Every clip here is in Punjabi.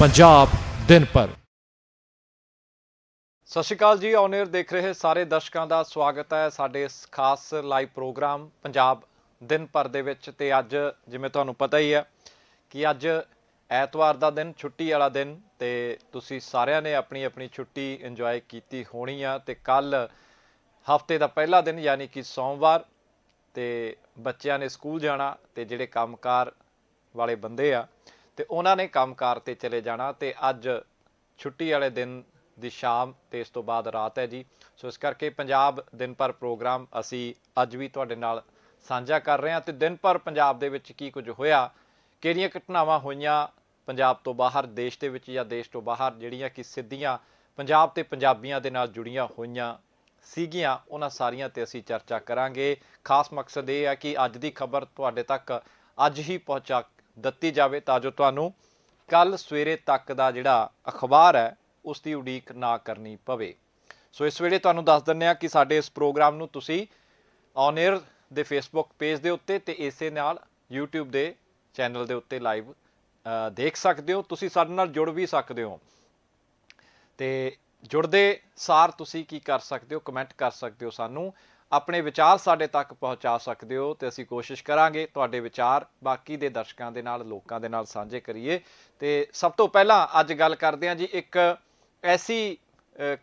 ਪੰਜਾਬ ਦਿਨ ਪਰ ਸਤਿ ਸ਼੍ਰੀ ਅਕਾਲ ਜੀ, ਔਨ ਦੇਖ ਰਹੇ ਸਾਰੇ ਦਰਸ਼ਕਾਂ ਦਾ ਸਵਾਗਤ ਹੈ ਸਾਡੇ ਇਸ ਖਾਸ ਲਾਈਵ ਪ੍ਰੋਗਰਾਮ ਪੰਜਾਬ ਦਿਨ ਭਰ ਦੇ ਵਿੱਚ ਤੇ ਅੱਜ ਜਿਵੇਂ ਤੁਹਾਨੂੰ ਪਤਾ ਹੀ ਹੈ ਕਿ ਅੱਜ ਐਤਵਾਰ ਦਾ ਦਿਨ, ਛੁੱਟੀ ਵਾਲਾ ਦਿਨ ਤੇ ਤੁਸੀਂ ਸਾਰਿਆਂ ਨੇ ਆਪਣੀ ਆਪਣੀ ਛੁੱਟੀ ਇੰਜੋਏ ਕੀਤੀ ਹੋਣੀ ਆ ਤੇ ਕੱਲ ਹਫ਼ਤੇ ਦਾ ਪਹਿਲਾ ਦਿਨ ਯਾਨੀ ਕਿ ਸੋਮਵਾਰ ਤੇ ਬੱਚਿਆਂ ਨੇ ਸਕੂਲ ਜਾਣਾ ਤੇ ਜਿਹੜੇ ਕੰਮਕਾਰ ਵਾਲੇ ਬੰਦੇ ਆ ਤੇ ਉਹਨਾਂ ਨੇ ਕੰਮਕਾਰ ਤੇ ਚਲੇ ਜਾਣਾ ਤੇ ਅੱਜ ਛੁੱਟੀ ਵਾਲੇ ਦਿਨ ਦੀ ਸ਼ਾਮ ਤੇ ਇਸ ਤੋਂ ਬਾਅਦ ਰਾਤ ਹੈ ਜੀ। ਸੋ ਇਸ ਕਰਕੇ ਪੰਜਾਬ ਦਿਨ ਭਰ ਪ੍ਰੋਗਰਾਮ ਅਸੀਂ ਅੱਜ ਵੀ ਤੁਹਾਡੇ ਨਾਲ ਸਾਂਝਾ ਕਰ ਰਹੇ ਹਾਂ ਤੇ ਦਿਨ ਭਰ ਪੰਜਾਬ ਦੇ ਵਿੱਚ ਕੀ ਕੁਝ ਹੋਇਆ, ਕਿਹੜੀਆਂ ਘਟਨਾਵਾਂ ਹੋਈਆਂ ਪੰਜਾਬ ਤੋਂ ਬਾਹਰ, ਦੇਸ਼ ਦੇ ਵਿੱਚ ਜਾਂ ਦੇਸ਼ ਤੋਂ ਬਾਹਰ, ਜਿਹੜੀਆਂ ਕਿ ਸਿੱਧੀਆਂ ਪੰਜਾਬ ਤੇ ਪੰਜਾਬੀਆਂ ਦੇ ਨਾਲ ਜੁੜੀਆਂ ਹੋਈਆਂ ਸੀਗੀਆਂ, ਉਹਨਾਂ ਸਾਰੀਆਂ ਤੇ ਅਸੀਂ ਚਰਚਾ ਕਰਾਂਗੇ। ਖਾਸ ਮਕਸਦ ਇਹ ਹੈ ਕਿ ਅੱਜ ਦੀ ਖਬਰ ਤੁਹਾਡੇ ਤੱਕ ਅੱਜ ਹੀ ਪਹੁੰਚਾ ਦਿੱਤੀ ਜਾਵੇ ਤਾਂ ਜੋ ਤੁਹਾਨੂੰ ਕੱਲ ਸਵੇਰੇ ਤੱਕ ਦਾ ਜਿਹੜਾ ਅਖਬਾਰ ਹੈ ਉਸ ਦੀ ਉਡੀਕ ਨਾ ਕਰਨੀ ਪਵੇ। ਸੋ ਇਸ ਵੇਲੇ ਤੁਹਾਨੂੰ ਦੱਸ ਦਿੰਨੇ ਆ ਕਿ ਸਾਡੇ ਇਸ ਪ੍ਰੋਗਰਾਮ ਨੂੰ ਤੁਸੀਂ ਔਨ 에ਅਰ ਦੇ ਫੇਸਬੁੱਕ ਪੇਜ ਦੇ ਉੱਤੇ ਤੇ ਇਸੇ ਨਾਲ YouTube ਦੇ ਚੈਨਲ ਦੇ ਉੱਤੇ ਲਾਈਵ ਦੇਖ ਸਕਦੇ ਹੋ। ਤੁਸੀਂ ਸਾਡੇ ਨਾਲ ਜੁੜ ਵੀ ਸਕਦੇ ਹੋ। ਤੇ ਜੁੜਦੇ ਸਾਰ ਤੁਸੀਂ ਕੀ ਕਰ ਸਕਦੇ ਹੋ ਕਮੈਂਟ ਕਰ ਸਕਦੇ ਹੋ ਸਾਨੂੰ। ਆਪਣੇ ਵਿਚਾਰ ਸਾਡੇ ਤੱਕ ਪਹੁੰਚਾ ਸਕਦੇ ਹੋ ਤੇ ਅਸੀਂ ਕੋਸ਼ਿਸ਼ ਕਰਾਂਗੇ ਤੁਹਾਡੇ ਵਿਚਾਰ ਬਾਕੀ ਦੇ ਦਰਸ਼ਕਾਂ ਦੇ ਨਾਲ, ਲੋਕਾਂ ਦੇ ਨਾਲ ਸਾਂਝੇ ਕਰੀਏ। ਤੇ ਸਭ ਤੋਂ ਪਹਿਲਾਂ ਅੱਜ ਗੱਲ ਕਰਦੇ ਹਾਂ ਜੀ, ਇੱਕ ਐਸੀ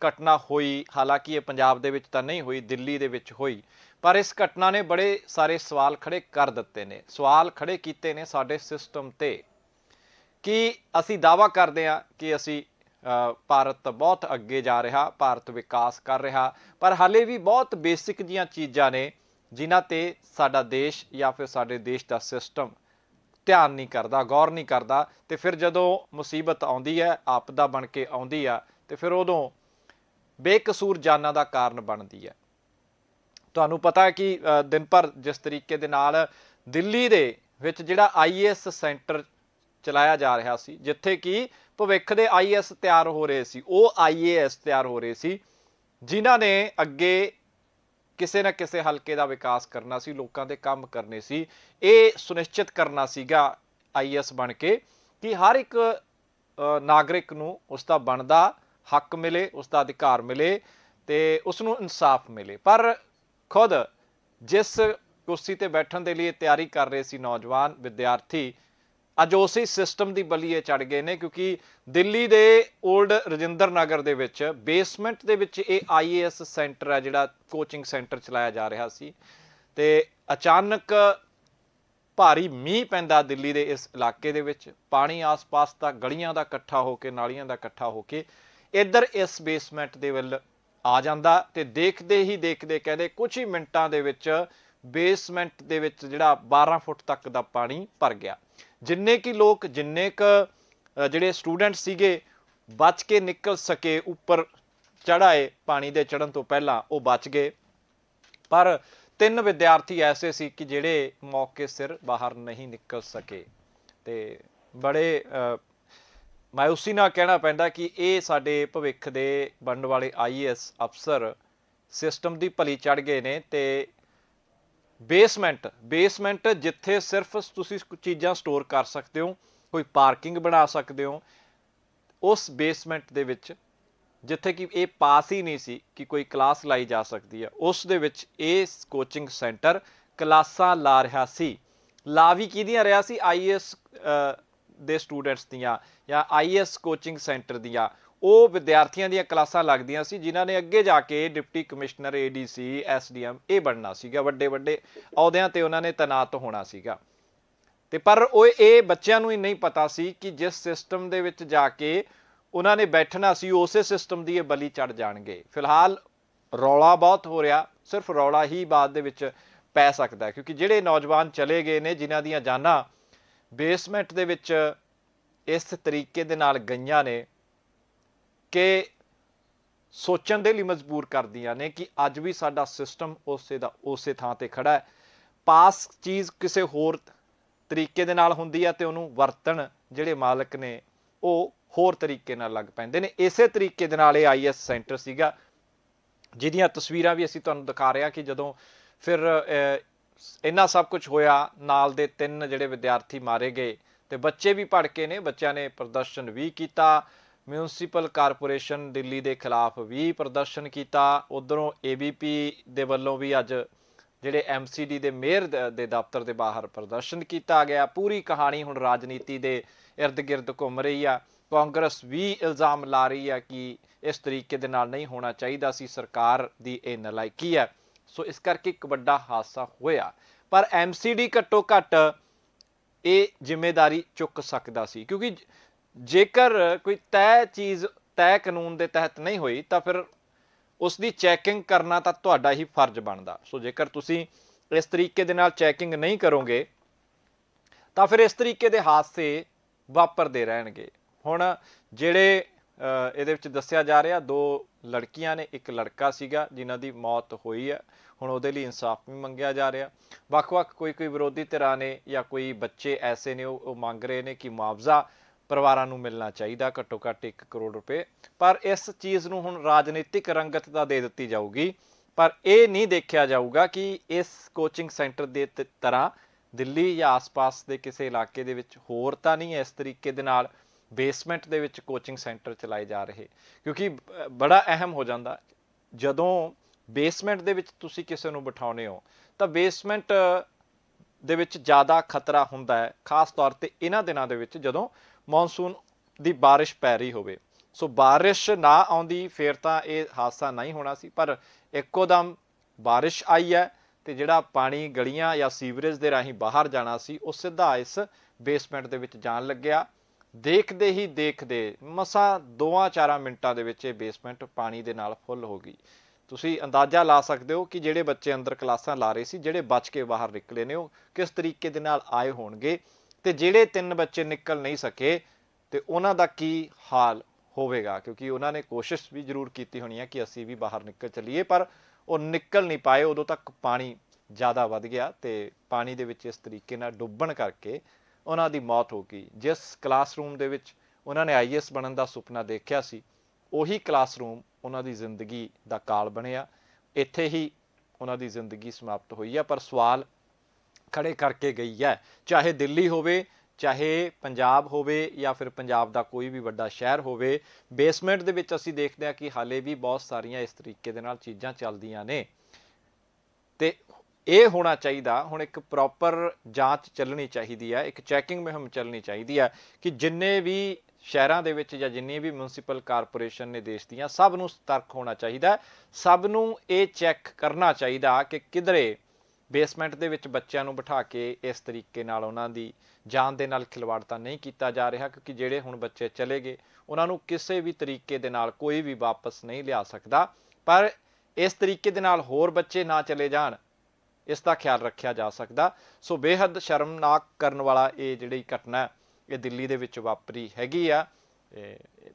ਘਟਨਾ ਹੋਈ, ਹਾਲਾਂਕਿ ਇਹ ਪੰਜਾਬ ਦੇ ਵਿੱਚ ਤਾਂ ਨਹੀਂ ਹੋਈ, ਦਿੱਲੀ ਦੇ ਵਿੱਚ ਹੋਈ, ਪਰ ਇਸ ਘਟਨਾ ਨੇ ਬੜੇ ਸਾਰੇ ਸਵਾਲ ਖੜੇ ਕਰ ਦਿੱਤੇ ਨੇ। ਸਵਾਲ ਖੜੇ ਕੀਤੇ ਨੇ ਸਾਡੇ ਸਿਸਟਮ ਤੇ ਕਿ ਅਸੀਂ ਦਾਵਾ ਕਰਦੇ ਹਾਂ ਕਿ ਅਸੀਂ ਭਾਰਤ ਬਹੁਤ ਅੱਗੇ ਜਾ ਰਿਹਾ, ਭਾਰਤ ਵਿਕਾਸ ਕਰ ਰਿਹਾ। ਪਰ ਹਾਲੇ ਵੀ ਬਹੁਤ ਬੇਸਿਕ ਜੀਆਂ ਚੀਜ਼ਾਂ ਨੇ, ਜਿਨ੍ਹਾਂ ਤੇ ਸਾਡਾ ਦੇਸ਼ ਜਾਂ ਫਿਰ ਸਾਡੇ ਦੇਸ਼ ਦਾ ਸਿਸਟਮ ਧਿਆਨ ਨਹੀਂ ਕਰਦਾ, ਗੌਰ ਨਹੀਂ ਕਰਦਾ। ਤੇ ਫਿਰ ਜਦੋਂ ਮੁਸੀਬਤ ਆਉਂਦੀ ਹੈ, ਆਪਦਾ ਬਣ ਕੇ ਆਉਂਦੀ ਆ, ਤੇ ਫਿਰ ਉਦੋਂ ਬੇਕਸੂਰ ਜਾਨਾਂ ਦਾ ਕਾਰਨ ਬਣਦੀ ਹੈ। ਤੁਹਾਨੂੰ ਪਤਾ ਹੈ ਕਿ ਦਿਨ ਭਰ ਜਿਸ ਤਰੀਕੇ ਦੇ ਨਾਲ ਦਿੱਲੀ ਦੇ ਵਿੱਚ ਜਿਹੜਾ ਆਈਏਐਸ ਸੈਂਟਰ ਚਲਾਇਆ ਜਾ ਰਿਹਾ ਸੀ, ਜਿੱਥੇ ਕਿ ਭਵਿੱਖ ਦੇ ਆਈਏਐਸ ਤਿਆਰ ਹੋ ਰਹੇ ਸੀ, ਉਹ ਆਈਏਐਸ ਤਿਆਰ ਹੋ ਰਹੇ ਸੀ, ਜਿਨ੍ਹਾਂ ਨੇ ਅੱਗੇ ਕਿਸੇ ਨਾ ਕਿਸੇ ਹਲਕੇ ਦਾ ਵਿਕਾਸ ਕਰਨਾ ਸੀ, ਲੋਕਾਂ ਦੇ ਕੰਮ ਕਰਨੇ ਸੀ, ਇਹ ਸੁਨਿਸ਼ਚਿਤ ਕਰਨਾ ਸੀਗਾ ਆਈਐਸ ਬਣ ਕੇ ਕਿ ਹਰ ਇੱਕ ਨਾਗਰਿਕ ਨੂੰ ਉਸ ਦਾ ਬਣਦਾ ਹੱਕ ਮਿਲੇ ਉਸ ਦਾ ਅਧਿਕਾਰ ਮਿਲੇ ਤੇ ਉਸ ਨੂੰ ਇਨਸਾਫ ਮਿਲੇ। ਪਰ ਖੁਦ ਜਿਸ ਕੁਰਸੀ ਤੇ ਬੈਠਣ ਦੇ ਲਈ ਤਿਆਰੀ ਕਰ ਰਹੇ ਸੀ ਨੌਜਵਾਨ ਵਿਦਿਆਰਥੀ ਅੱਜ ਉਸੇ ਸਿਸਟਮ ਦੀ ਬਲੀਏ ਚੜ ਗਏ ਨੇ ਕਿਉਂਕਿ ਦਿੱਲੀ ਦੇ 올ਡ ਰਜਿੰਦਰ ਨਗਰ ਦੇ ਵਿੱਚ ਬੇਸਮੈਂਟ ਦੇ ਵਿੱਚ ਇਹ ਆਈਏਐਸ ਸੈਂਟਰ ਹੈ, ਜਿਹੜਾ ਕੋਚਿੰਗ ਸੈਂਟਰ ਚਲਾਇਆ ਜਾ ਰਿਹਾ ਸੀ। ਤੇ ਅਚਾਨਕ ਭਾਰੀ ਮੀਂਹ ਪੈਂਦਾ ਦਿੱਲੀ ਦੇ ਇਸ ਇਲਾਕੇ ਦੇ ਵਿੱਚ। ਪਾਣੀ ਆਸ-ਪਾਸ ਦਾ ਗਲੀਆਂ ਦਾ ਇਕੱਠਾ ਹੋ ਕੇ, ਨਾਲੀਆਂ ਦਾ ਇਕੱਠਾ ਹੋ ਕੇ ਇੱਧਰ ਇਸ ਬੇਸਮੈਂਟ ਦੇ ਵੱਲ ਆ ਜਾਂਦਾ ਤੇ ਦੇਖਦੇ ਹੀ ਦੇਖਦੇ ਕਹਿੰਦੇ ਕੁਝ ਹੀ ਮਿੰਟਾਂ ਦੇ ਵਿੱਚ ਬੇਸਮੈਂਟ ਦੇ ਵਿੱਚ ਜਿਹੜਾ 12 ਫੁੱਟ ਤੱਕ ਦਾ ਪਾਣੀ ਭਰ ਗਿਆ। ਜਿੰਨੇ ਕੀ ਲੋਕ ਜਿੰਨੇ ਕ ਜਿਹੜੇ ਸਟੂਡੈਂਟ ਸੀਗੇ ਬਚ ਕੇ ਨਿਕਲ ਸਕੇ ਉੱਪਰ ਚੜਾਏ ਪਾਣੀ ਦੇ ਚੜਨ ਤੋਂ ਪਹਿਲਾਂ ਉਹ ਬਚ ਗਏ। ਪਰ ਤਿੰਨ ਵਿਦਿਆਰਥੀ ਐਸੇ ਸੀ ਕਿ ਜਿਹੜੇ ਮੌਕੇ ਸਿਰ ਬਾਹਰ ਨਹੀਂ ਨਿਕਲ ਸਕੇ। ਤੇ ਬੜੇ ਅ, ਮਾਇੂਸੀ ਨਾਲ ਕਹਿਣਾ ਪੈਂਦਾ ਕਿ ਇਹ ਸਾਡੇ ਭਵਿੱਖ ਦੇ ਬਣਨ ਵਾਲੇ ਆਈਐਸ ਅਫਸਰ ਸਿਸਟਮ ਦੀ ਭਲੀ ਚੜ ਗਏ ਨੇ ਤੇ ਬੇਸਮੈਂਟ ਬੇਸਮੈਂਟ ਜਿੱਥੇ ਸਿਰਫ ਤੁਸੀਂ ਚੀਜ਼ਾਂ ਸਟੋਰ ਕਰ ਸਕਦੇ ਹੋ, ਕੋਈ ਪਾਰਕਿੰਗ ਬਣਾ ਸਕਦੇ ਹੋ, ਉਸ ਬੇਸਮੈਂਟ ਦੇ ਵਿੱਚ, ਜਿੱਥੇ ਕਿ ਇਹ ਪਾਸ ਹੀ ਨਹੀਂ ਸੀ ਕਿ ਕੋਈ ਕਲਾਸ ਲਾਈ ਜਾ ਸਕਦੀ ਹੈ, ਉਸ ਦੇ ਵਿੱਚ ਇਹ ਕੋਚਿੰਗ ਸੈਂਟਰ ਕਲਾਸਾਂ ਲਾ ਰਿਹਾ ਸੀ। ਲਾ ਵੀ ਕਿਹਦੀਆਂ ਰਿਹਾ ਸੀ? ਆਈਐਸ ਦੇ ਸਟੂਡੈਂਟਸ ਦੀਆਂ ਜਾਂ ਆਈਐਸ ਕੋਚਿੰਗ ਸੈਂਟਰ ਦੀਆਂ। ਉਹ ਵਿਦਿਆਰਥੀਆਂ ਦੀਆਂ ਕਲਾਸਾਂ ਲੱਗਦੀਆਂ ਸੀ, ਜਿਨ੍ਹਾਂ ਨੇ ਅੱਗੇ ਜਾ ਕੇ ਡਿਪਟੀ ਕਮਿਸ਼ਨਰ ਏਡੀਸੀ ਐਸਡੀਐਮ ਇਹ ਬਣਨਾ ਸੀਗਾ, ਵੱਡੇ ਵੱਡੇ ਅਹੁਦਿਆਂ ਤੇ ਉਹਨਾਂ ਨੇ ਤੈਨਾਤ ਹੋਣਾ ਸੀਗਾ। ਤੇ ਪਰ ਉਹ ਇਹ ਬੱਚਿਆਂ ਨੂੰ ਹੀ ਨਹੀਂ ਪਤਾ ਸੀ ਕਿ ਜਿਸ ਸਿਸਟਮ ਦੇ ਵਿੱਚ ਜਾ ਕੇ ਉਹਨਾਂ ਨੇ ਬੈਠਣਾ ਸੀ, ਉਸੇ ਸਿਸਟਮ ਦੀ ਇਹ ਬਲੀ ਚੜ ਜਾਣਗੇ। ਫਿਲਹਾਲ ਰੌਲਾ ਬਹੁਤ ਹੋ ਰਿਹਾ, ਸਿਰਫ ਰੌਲਾ ਹੀ ਬਾਅਦ ਦੇ ਵਿੱਚ ਪੈ ਸਕਦਾ ਕਿਉਂਕਿ ਜਿਹੜੇ ਨੌਜਵਾਨ ਚਲੇ ਗਏ ਨੇ, ਜਿਨ੍ਹਾਂ ਦੀਆਂ ਜਾਨਾਂ ਬੇਸਮੈਂਟ ਦੇ ਵਿੱਚ ਇਸ ਤਰੀਕੇ ਦੇ ਨਾਲ ਗਈਆਂ ਨੇ ਕਿ ਸੋਚਣ ਦੇ ਲਈ ਮਜਬੂਰ ਕਰਦੀਆਂ ਨੇ ਕਿ ਅੱਜ ਵੀ ਸਾਡਾ ਸਿਸਟਮ ਉਸੇ ਦਾ, ਉਸੇ ਥਾਂ ਤੇ ਖੜਾ ਹੈ। ਪਾਸ ਚੀਜ਼ ਕਿਸੇ ਹੋਰ ਤਰੀਕੇ ਦੇ ਨਾਲ ਹੁੰਦੀ ਹੈ ਤੇ ਉਹਨੂੰ ਵਰਤਣ ਜਿਹੜੇ ਮਾਲਕ ਨੇ, ਉਹ ਹੋਰ ਤਰੀਕੇ ਨਾਲ ਲੱਗ ਪੈਂਦੇ ਨੇ। ਇਸੇ ਤਰੀਕੇ ਦੇ ਨਾਲ ਇਹ ਆਈਐਸ ਸੈਂਟਰ ਸੀਗਾ, ਜਿਹਦੀਆਂ ਤਸਵੀਰਾਂ ਵੀ ਅਸੀਂ ਤੁਹਾਨੂੰ ਦਿਖਾ ਰਹੇ ਹਾਂ ਕਿ ਜਦੋਂ ਫਿਰ ਇੰਨਾ ਸਭ ਕੁਝ ਹੋਇਆ, ਨਾਲ ਦੇ ਤਿੰਨ ਜਿਹੜੇ ਵਿਦਿਆਰਥੀ ਮਾਰੇ ਗਏ ਤੇ ਬੱਚੇ ਵੀ ਭੜਕੇ ਨੇ, ਬੱਚਿਆਂ ਨੇ ਪ੍ਰਦਰਸ਼ਨ ਵੀ ਕੀਤਾ। ਮਿਊਨਿਸਪਲ ਕਾਰਪੋਰੇਸ਼ਨ ਦਿੱਲੀ ਦੇ ਖਿਲਾਫ ਵੀ ਪ੍ਰਦਰਸ਼ਨ ਕੀਤਾ। ਉਧਰੋਂ ਏਬੀਪੀ ਦੇ ਵੱਲੋਂ ਵੀ ਅੱਜ ਜਿਹੜੇ ਐਮਸੀਡੀ ਦੇ ਮੇਅਰ ਦੇ ਦਫ਼ਤਰ ਦੇ ਬਾਹਰ ਪ੍ਰਦਰਸ਼ਨ ਕੀਤਾ ਗਿਆ। ਪੂਰੀ ਕਹਾਣੀ ਹੁਣ ਰਾਜਨੀਤੀ ਦੇ ਇਰਦ-ਗਿਰਦ ਘੁੰਮ ਰਹੀ ਆ। ਕਾਂਗਰਸ ਵੀ ਇਲਜ਼ਾਮ ਲਾ ਰਹੀ ਆ ਕਿ ਇਸ ਤਰੀਕੇ ਦੇ ਨਾਲ ਨਹੀਂ ਹੋਣਾ ਚਾਹੀਦਾ ਸੀ। ਸਰਕਾਰ ਦੀ ਇਹ ਨਲਾਇਕੀ ਹੈ ਸੋ ਇਸ ਕਰਕੇ ਇੱਕ ਵੱਡਾ ਹਾਦਸਾ ਹੋਇਆ। ਪਰ ਐਮਸੀਡੀ ਘੱਟੋ ਘੱਟ ਇਹ ਜ਼ਿੰਮੇਵਾਰੀ ਚੁੱਕ ਸਕਦਾ ਸੀ। ਕਿਉਂਕਿ ਜੇਕਰ ਕੋਈ ਤੈਅ ਚੀਜ਼, ਤੈਅ ਕਾਨੂੰਨ ਦੇ ਤਹਿਤ ਨਹੀਂ ਹੋਈ, ਤਾਂ ਫਿਰ ਉਸ ਦੀ ਚੈਕਿੰਗ ਕਰਨਾ ਤਾਂ ਤੁਹਾਡਾ ਹੀ ਫਰਜ਼ ਬਣਦਾ। ਸੋ ਜੇਕਰ ਤੁਸੀਂ ਇਸ ਤਰੀਕੇ ਦੇ ਨਾਲ ਚੈਕਿੰਗ ਨਹੀਂ ਕਰੋਗੇ, ਤਾਂ ਫਿਰ ਇਸ ਤਰੀਕੇ ਦੇ ਹਾਦਸੇ ਵਾਪਰਦੇ ਰਹਿਣਗੇ। ਹੁਣ ਜਿਹੜੇ ਇਹਦੇ ਵਿੱਚ ਦੱਸਿਆ ਜਾ ਰਿਹਾ, ਦੋ ਲੜਕੀਆਂ ਨੇ, ਇੱਕ ਲੜਕਾ ਸੀਗਾ ਜਿਨ੍ਹਾਂ ਦੀ ਮੌਤ ਹੋਈ ਹੈ। ਹੁਣ ਉਹਦੇ ਲਈ ਇਨਸਾਫ ਵੀ ਮੰਗਿਆ ਜਾ ਰਿਹਾ। ਵੱਖ-ਵੱਖ ਕੋਈ ਕੋਈ ਵਿਰੋਧੀ ਧਿਰਾਂ ਨੇ ਜਾਂ ਕੋਈ ਬੱਚੇ ਐਸੇ ਨੇ, ਉਹ ਉਹ ਮੰਗ ਰਹੇ ਨੇ ਕਿ ਮੁਆਵਜ਼ਾ ਪਰਿਵਾਰਾਂ ਨੂੰ ਮਿਲਣਾ ਚਾਹੀਦਾ, ਘੱਟੋ ਘੱਟ 1 ਕਰੋੜ ਰੁਪਏ। ਪਰ ਇਸ ਚੀਜ਼ ਨੂੰ ਹੁਣ ਰਾਜਨੀਤਿਕ ਰੰਗਤ ਤਾਂ ਦੇ ਦਿੱਤੀ ਜਾਊਗੀ। ਪਰ ਇਹ ਨਹੀਂ ਦੇਖਿਆ ਜਾਊਗਾ ਕਿ ਇਸ ਕੋਚਿੰਗ ਸੈਂਟਰ ਦੇ ਤ- ਤਰ੍ਹਾਂ ਦਿੱਲੀ ਜਾਂ ਆਸ-ਪਾਸ ਦੇ ਕਿਸੇ ਇਲਾਕੇ ਦੇ ਵਿੱਚ ਹੋਰ ਤਾਂ ਨਹੀਂ ਇਸ ਤਰੀਕੇ ਦੇ ਨਾਲ ਬੇਸਮੈਂਟ ਦੇ ਵਿੱਚ ਕੋਚਿੰਗ ਸੈਂਟਰ ਚਲਾਏ ਜਾ ਰਹੇ। ਕਿਉਂਕਿ ਬੜਾ ਅਹਿਮ ਹੋ ਜਾਂਦਾ। ਜਦੋਂ ਬੇਸਮੈਂਟ ਦੇ ਵਿੱਚ ਤੁਸੀਂ ਕਿਸੇ ਨੂੰ ਬਿਠਾਉਨੇ ਹੋ, ਤਾਂ ਬੇਸਮੈਂਟ ਦੇ ਵਿੱਚ ਜ਼ਿਆਦਾ ਖਤਰਾ ਹੁੰਦਾ ਹੈ। ਖਾਸ ਤੌਰ ਤੇ ਇਹਨਾਂ ਦਿਨਾਂ ਦੇ ਵਿੱਚ ਜਦੋਂ ਮੌਨਸੂਨ ਦੀ ਬਾਰਿਸ਼ ਪੈ ਰਹੀ ਹੋਵੇ। ਸੋ ਬਾਰਿਸ਼ ਨਾ ਆਉਂਦੀ, ਫਿਰ ਤਾਂ ਇਹ ਹਾਦਸਾ ਨਹੀਂ ਹੋਣਾ ਸੀ, ਪਰ ਇੱਕੋ ਦਮ ਬਾਰਿਸ਼ ਆਈ ਹੈ ਤੇ ਜਿਹੜਾ ਪਾਣੀ, ਗਲੀਆਂ ਜਾਂ ਸੀਵਰੇਜ ਦੇ ਰਾਹੀਂ ਬਾਹਰ ਜਾਣਾ ਸੀ, ਉਹ ਸਿੱਧਾ ਇਸ ਬੇਸਮੈਂਟ ਦੇ ਵਿੱਚ ਜਾਣ ਲੱਗਿਆ। ਦੇਖਦੇ ਹੀ ਦੇਖਦੇ ਮਸਾਂ ਦੋਆਂ ਚਾਰਾਂ ਮਿੰਟਾਂ ਦੇ ਵਿੱਚ ਇਹ ਬੇਸਮੈਂਟ ਪਾਣੀ ਦੇ ਨਾਲ ਫੁੱਲ ਹੋ ਗਈ। ਤੁਸੀਂ ਅੰਦਾਜ਼ਾ ਲਾ ਸਕਦੇ ਹੋ ਕਿ ਜਿਹੜੇ ਬੱਚੇ ਅੰਦਰ ਕਲਾਸਾਂ ਲਾ ਰਹੇ ਸੀ, ਜਿਹੜੇ ਬਚ ਕੇ ਬਾਹਰ ਨਿਕਲੇ ਨੇ, ਉਹ ਕਿਸ ਤਰੀਕੇ ਦੇ ਨਾਲ ਆਏ ਹੋਣਗੇ? ਤੇ ਜਿਹੜੇ ਤਿੰਨ ਬੱਚੇ ਨਿਕਲ ਨਹੀਂ ਸਕੇ ਤੇ ਉਹਨਾਂ ਦਾ ਕੀ ਹਾਲ ਹੋਵੇਗਾ? ਕਿਉਂਕਿ ਉਹਨਾਂ ਨੇ ਕੋਸ਼ਿਸ਼ ਵੀ ਜ਼ਰੂਰ ਕੀਤੀ ਹੋਣੀ ਹੈ ਕਿ ਅਸੀਂ ਵੀ ਬਾਹਰ ਨਿਕਲ ਚੱਲੀਏ, ਪਰ ਉਹ ਨਿਕਲ ਨਹੀਂ ਪਾਏ। ਉਦੋਂ ਤੱਕ ਪਾਣੀ ਜ਼ਿਆਦਾ ਵੱਧ ਗਿਆ ਤੇ ਪਾਣੀ ਦੇ ਵਿੱਚ ਇਸ ਤਰੀਕੇ ਨਾਲ ਡੁੱਬਣ ਕਰਕੇ ਉਹਨਾਂ ਦੀ ਮੌਤ ਹੋ ਗਈ। ਜਿਸ ਕਲਾਸਰੂਮ ਦੇ ਵਿੱਚ ਉਹਨਾਂ ਨੇ ਆਈਐਸ ਬਣਨ ਦਾ ਸੁਪਨਾ ਦੇਖਿਆ ਸੀ, ਉਹੀ ਕਲਾਸਰੂਮ ਉਹਨਾਂ ਦੀ ਜ਼ਿੰਦਗੀ ਦਾ ਕਾਲ ਬਣਿਆ। ਇੱਥੇ ਹੀ ਉਹਨਾਂ ਦੀ ਜ਼ਿੰਦਗੀ ਸਮਾਪਤ ਹੋਈ ਆ। ਪਰ ਸਵਾਲ ਖੜੇ ਕਰਕੇ ਗਈ ਹੈ। ਚਾਹੇ ਦਿੱਲੀ ਹੋਵੇ, ਚਾਹੇ ਪੰਜਾਬ ਹੋਵੇ ਜਾਂ ਫਿਰ ਪੰਜਾਬ ਦਾ ਕੋਈ ਵੀ ਵੱਡਾ ਸ਼ਹਿਰ ਹੋਵੇ ਬੇਸਮੈਂਟ ਦੇ ਵਿੱਚ ਅਸੀਂ ਦੇਖਦੇ ਹਾਂ ਕਿ ਹਾਲੇ ਵੀ ਬਹੁਤ ਸਾਰੀਆਂ ਇਸ ਤਰੀਕੇ ਦੇ ਨਾਲ ਚੀਜ਼ਾਂ ਚੱਲਦੀਆਂ ਨੇ। ਤੇ ਇਹ ਹੋਣਾ ਚਾਹੀਦਾ, ਹੁਣ ਇੱਕ ਪ੍ਰੋਪਰ ਜਾਂਚ ਚੱਲਣੀ ਚਾਹੀਦੀ ਹੈ, ਇੱਕ ਚੈਕਿੰਗ ਮੁਹਿੰਮ ਚੱਲਣੀ ਚਾਹੀਦੀ ਹੈ ਕਿ ਜਿੰਨੇ ਵੀ ਸ਼ਹਿਰਾਂ ਦੇ ਵਿੱਚ ਜਾਂ ਜਿੰਨੀ ਵੀ ਮਿਊਨਿਸਪਲ ਕਾਰਪੋਰੇਸ਼ਨ ਨੇ ਦੇਸ਼ ਦੀਆਂ, ਸਭ ਨੂੰ ਸਤਰਕ ਹੋਣਾ ਚਾਹੀਦਾ। ਸਭ ਨੂੰ ਇਹ ਚੈੱਕ ਕਰਨਾ ਚਾਹੀਦਾ ਕਿ ਕਿਧਰੇ ਬੇਸਮੈਂਟ ਦੇ ਵਿੱਚ ਬੱਚਿਆਂ ਨੂੰ ਬਿਠਾ ਕੇ ਇਸ ਤਰੀਕੇ ਨਾਲ ਉਹਨਾਂ ਦੀ ਜਾਨ ਦੇ ਨਾਲ ਖਿਲਵਾੜ ਤਾਂ ਨਹੀਂ ਕੀਤਾ ਜਾ ਰਿਹਾ, ਕਿਉਂਕਿ ਜਿਹੜੇ ਹੁਣ ਬੱਚੇ ਚਲੇ ਗਏ, ਉਹਨਾਂ ਨੂੰ ਕਿਸੇ ਵੀ ਤਰੀਕੇ ਦੇ ਨਾਲ ਕੋਈ ਵੀ ਵਾਪਸ ਨਹੀਂ ਲਿਆ ਸਕਦਾ। ਪਰ ਇਸ ਤਰੀਕੇ ਦੇ ਨਾਲ ਹੋਰ ਬੱਚੇ ਨਾ ਚਲੇ ਜਾਣ, ਇਸ ਦਾ ਖਿਆਲ ਰੱਖਿਆ ਜਾ ਸਕਦਾ। ਸੋ ਬੇਹੱਦ ਸ਼ਰਮਨਾਕ ਕਰਨ ਵਾਲਾ ਇਹ ਜਿਹੜੀ ਘਟਨਾ ਇਹ ਦਿੱਲੀ ਦੇ ਵਿੱਚ ਵਾਪਰੀ ਹੈਗੀ ਆ।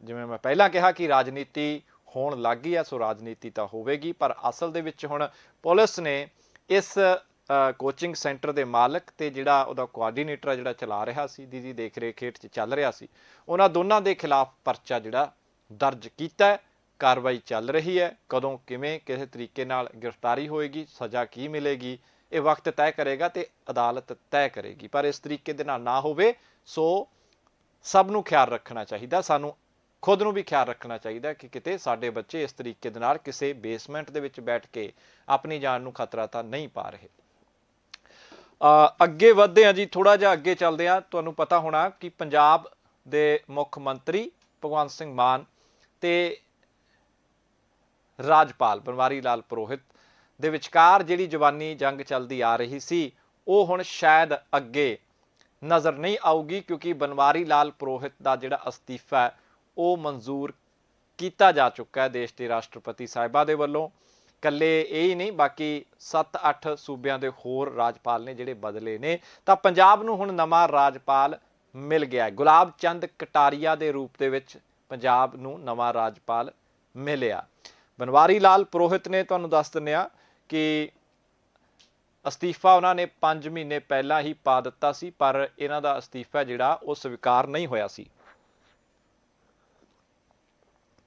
ਜਿਵੇਂ ਮੈਂ ਪਹਿਲਾਂ ਕਿਹਾ ਕਿ ਰਾਜਨੀਤੀ ਹੋਣ ਲੱਗ ਗਈ ਆ, ਸੋ ਰਾਜਨੀਤੀ ਤਾਂ ਹੋਵੇਗੀ, ਪਰ ਅਸਲ ਦੇ ਵਿੱਚ ਹੁਣ ਪੁਲਿਸ ਨੇ ਇਸ ਕੋਚਿੰਗ ਸੈਂਟਰ ਦੇ ਮਾਲਕ ਤੇ ਜਿਹੜਾ ਉਹਦਾ ਕੋਆਰਡੀਨੇਟਰ ਆ ਜਿਹੜਾ ਚਲਾ ਰਿਹਾ ਸੀ ਜਿਹਦੀ ਦੇਖ ਰੇਖ ਹੇਠ 'ਚ ਚੱਲ ਰਿਹਾ ਸੀ, ਉਹਨਾਂ ਦੋਨਾਂ ਦੇ ਖਿਲਾਫ ਪਰਚਾ ਜਿਹੜਾ ਦਰਜ ਕੀਤਾ ਹੈ, ਕਾਰਵਾਈ ਚੱਲ ਰਹੀ ਹੈ, ਕਦੋਂ, ਕਿਵੇਂ, ਕਿਸੇ ਤਰੀਕੇ ਨਾਲ ਗ੍ਰਿਫਤਾਰੀ ਹੋਏਗੀ, ਸਜ਼ਾ ਕੀ ਮਿਲੇਗੀ, ਇਹ ਵਕਤ ਤੈਅ ਕਰੇਗਾ ਤੇ ਅਦਾਲਤ ਤੈਅ ਕਰੇਗੀ, ਪਰ ਇਸ ਤਰੀਕੇ ਦੇ ਨਾਲ ਨਾ ਹੋਵੇ, ਸੋ ਸਭ ਨੂੰ ਖਿਆਲ ਰੱਖਣਾ ਚਾਹੀਦਾ, ਸਾਨੂੰ ਖੁਦ ਨੂੰ ਵੀ ਖਿਆਲ ਰੱਖਣਾ ਚਾਹੀਦਾ ਕਿ ਕਿਤੇ ਸਾਡੇ ਬੱਚੇ ਇਸ ਤਰੀਕੇ ਦੇ ਨਾਲ ਕਿਸੇ ਬੇਸਮੈਂਟ ਦੇ ਵਿੱਚ ਬੈਠ ਕੇ ਆਪਣੀ ਜਾਨ ਨੂੰ ਖਤਰਾ ਤਾਂ ਨਹੀਂ ਪਾ ਰਹੇ। ਅੱਗੇ ਵਧਦੇ ਹਾਂ ਜੀ ਥੋੜਾ ਜਿਹਾ ਅੱਗੇ ਚੱਲਦੇ ਹਾਂ। ਤੁਹਾਨੂੰ ਪਤਾ ਹੋਣਾ ਕਿ ਪੰਜਾਬ ਦੇ ਮੁੱਖ ਮੰਤਰੀ ਭਗਵੰਤ ਸਿੰਘ ਮਾਨ ਤੇ ਰਾਜਪਾਲ ਬਨਵਾਰੀ ਲਾਲ ਪੁਰੋਹਿਤ ਦੇ ਵਿਚਕਾਰ ਜਿਹੜੀ ਜਵਾਨੀ ਜੰਗ ਚੱਲਦੀ ਆ ਰਹੀ ਸੀ, ਉਹ ਹੁਣ ਸ਼ਾਇਦ ਅੱਗੇ ਨਜ਼ਰ ਨਹੀਂ ਆਊਗੀ ਕਿਉਂਕਿ ਬਨਵਾਰੀ ਲਾਲ ਪੁਰੋਹਿਤ ਦਾ ਜਿਹੜਾ ਅਸਤੀਫਾ ਹੈ ਉਹ ਮਨਜ਼ੂਰ ਕੀਤਾ ਜਾ ਚੁੱਕਾ ਹੈ ਦੇਸ਼ ਦੇ ਰਾਸ਼ਟਰਪਤੀ ਸਾਹਿਬਾ ਦੇ ਵੱਲੋਂ। ਕੱਲੇ ਇਹ ਹੀ ਨਹੀਂ, ਬਾਕੀ 7-8 ਸੂਬਿਆਂ ਦੇ ਹੋਰ ਰਾਜਪਾਲ ਨੇ ਜਿਹੜੇ ਬਦਲੇ ਨੇ, ਤਾਂ ਪੰਜਾਬ ਨੂੰ ਹੁਣ ਨਵਾਂ ਰਾਜਪਾਲ ਮਿਲ ਗਿਆ ਹੈ। ਗੁਲਾਬ ਚੰਦ ਕਟਾਰੀਆ ਦੇ ਰੂਪ ਦੇ ਵਿੱਚ ਪੰਜਾਬ ਨੂੰ ਨਵਾਂ ਰਾਜਪਾਲ ਮਿਲਿਆ। ਬਨਵਾਰੀ ਲਾਲ ਪੁਰੋਹਿਤ ਨੇ ਤੁਹਾਨੂੰ ਦੱਸ ਦਿੰਦੇ ਆ ਕਿ ਅਸਤੀਫਾ ਉਹਨਾਂ ਨੇ 5 ਮਹੀਨੇ ਪਹਿਲਾਂ ਹੀ ਪਾ ਦਿੱਤਾ ਸੀ, ਪਰ ਇਹਨਾਂ ਦਾ ਅਸਤੀਫਾ ਜਿਹੜਾ ਉਹ ਸਵੀਕਾਰ ਨਹੀਂ ਹੋਇਆ ਸੀ।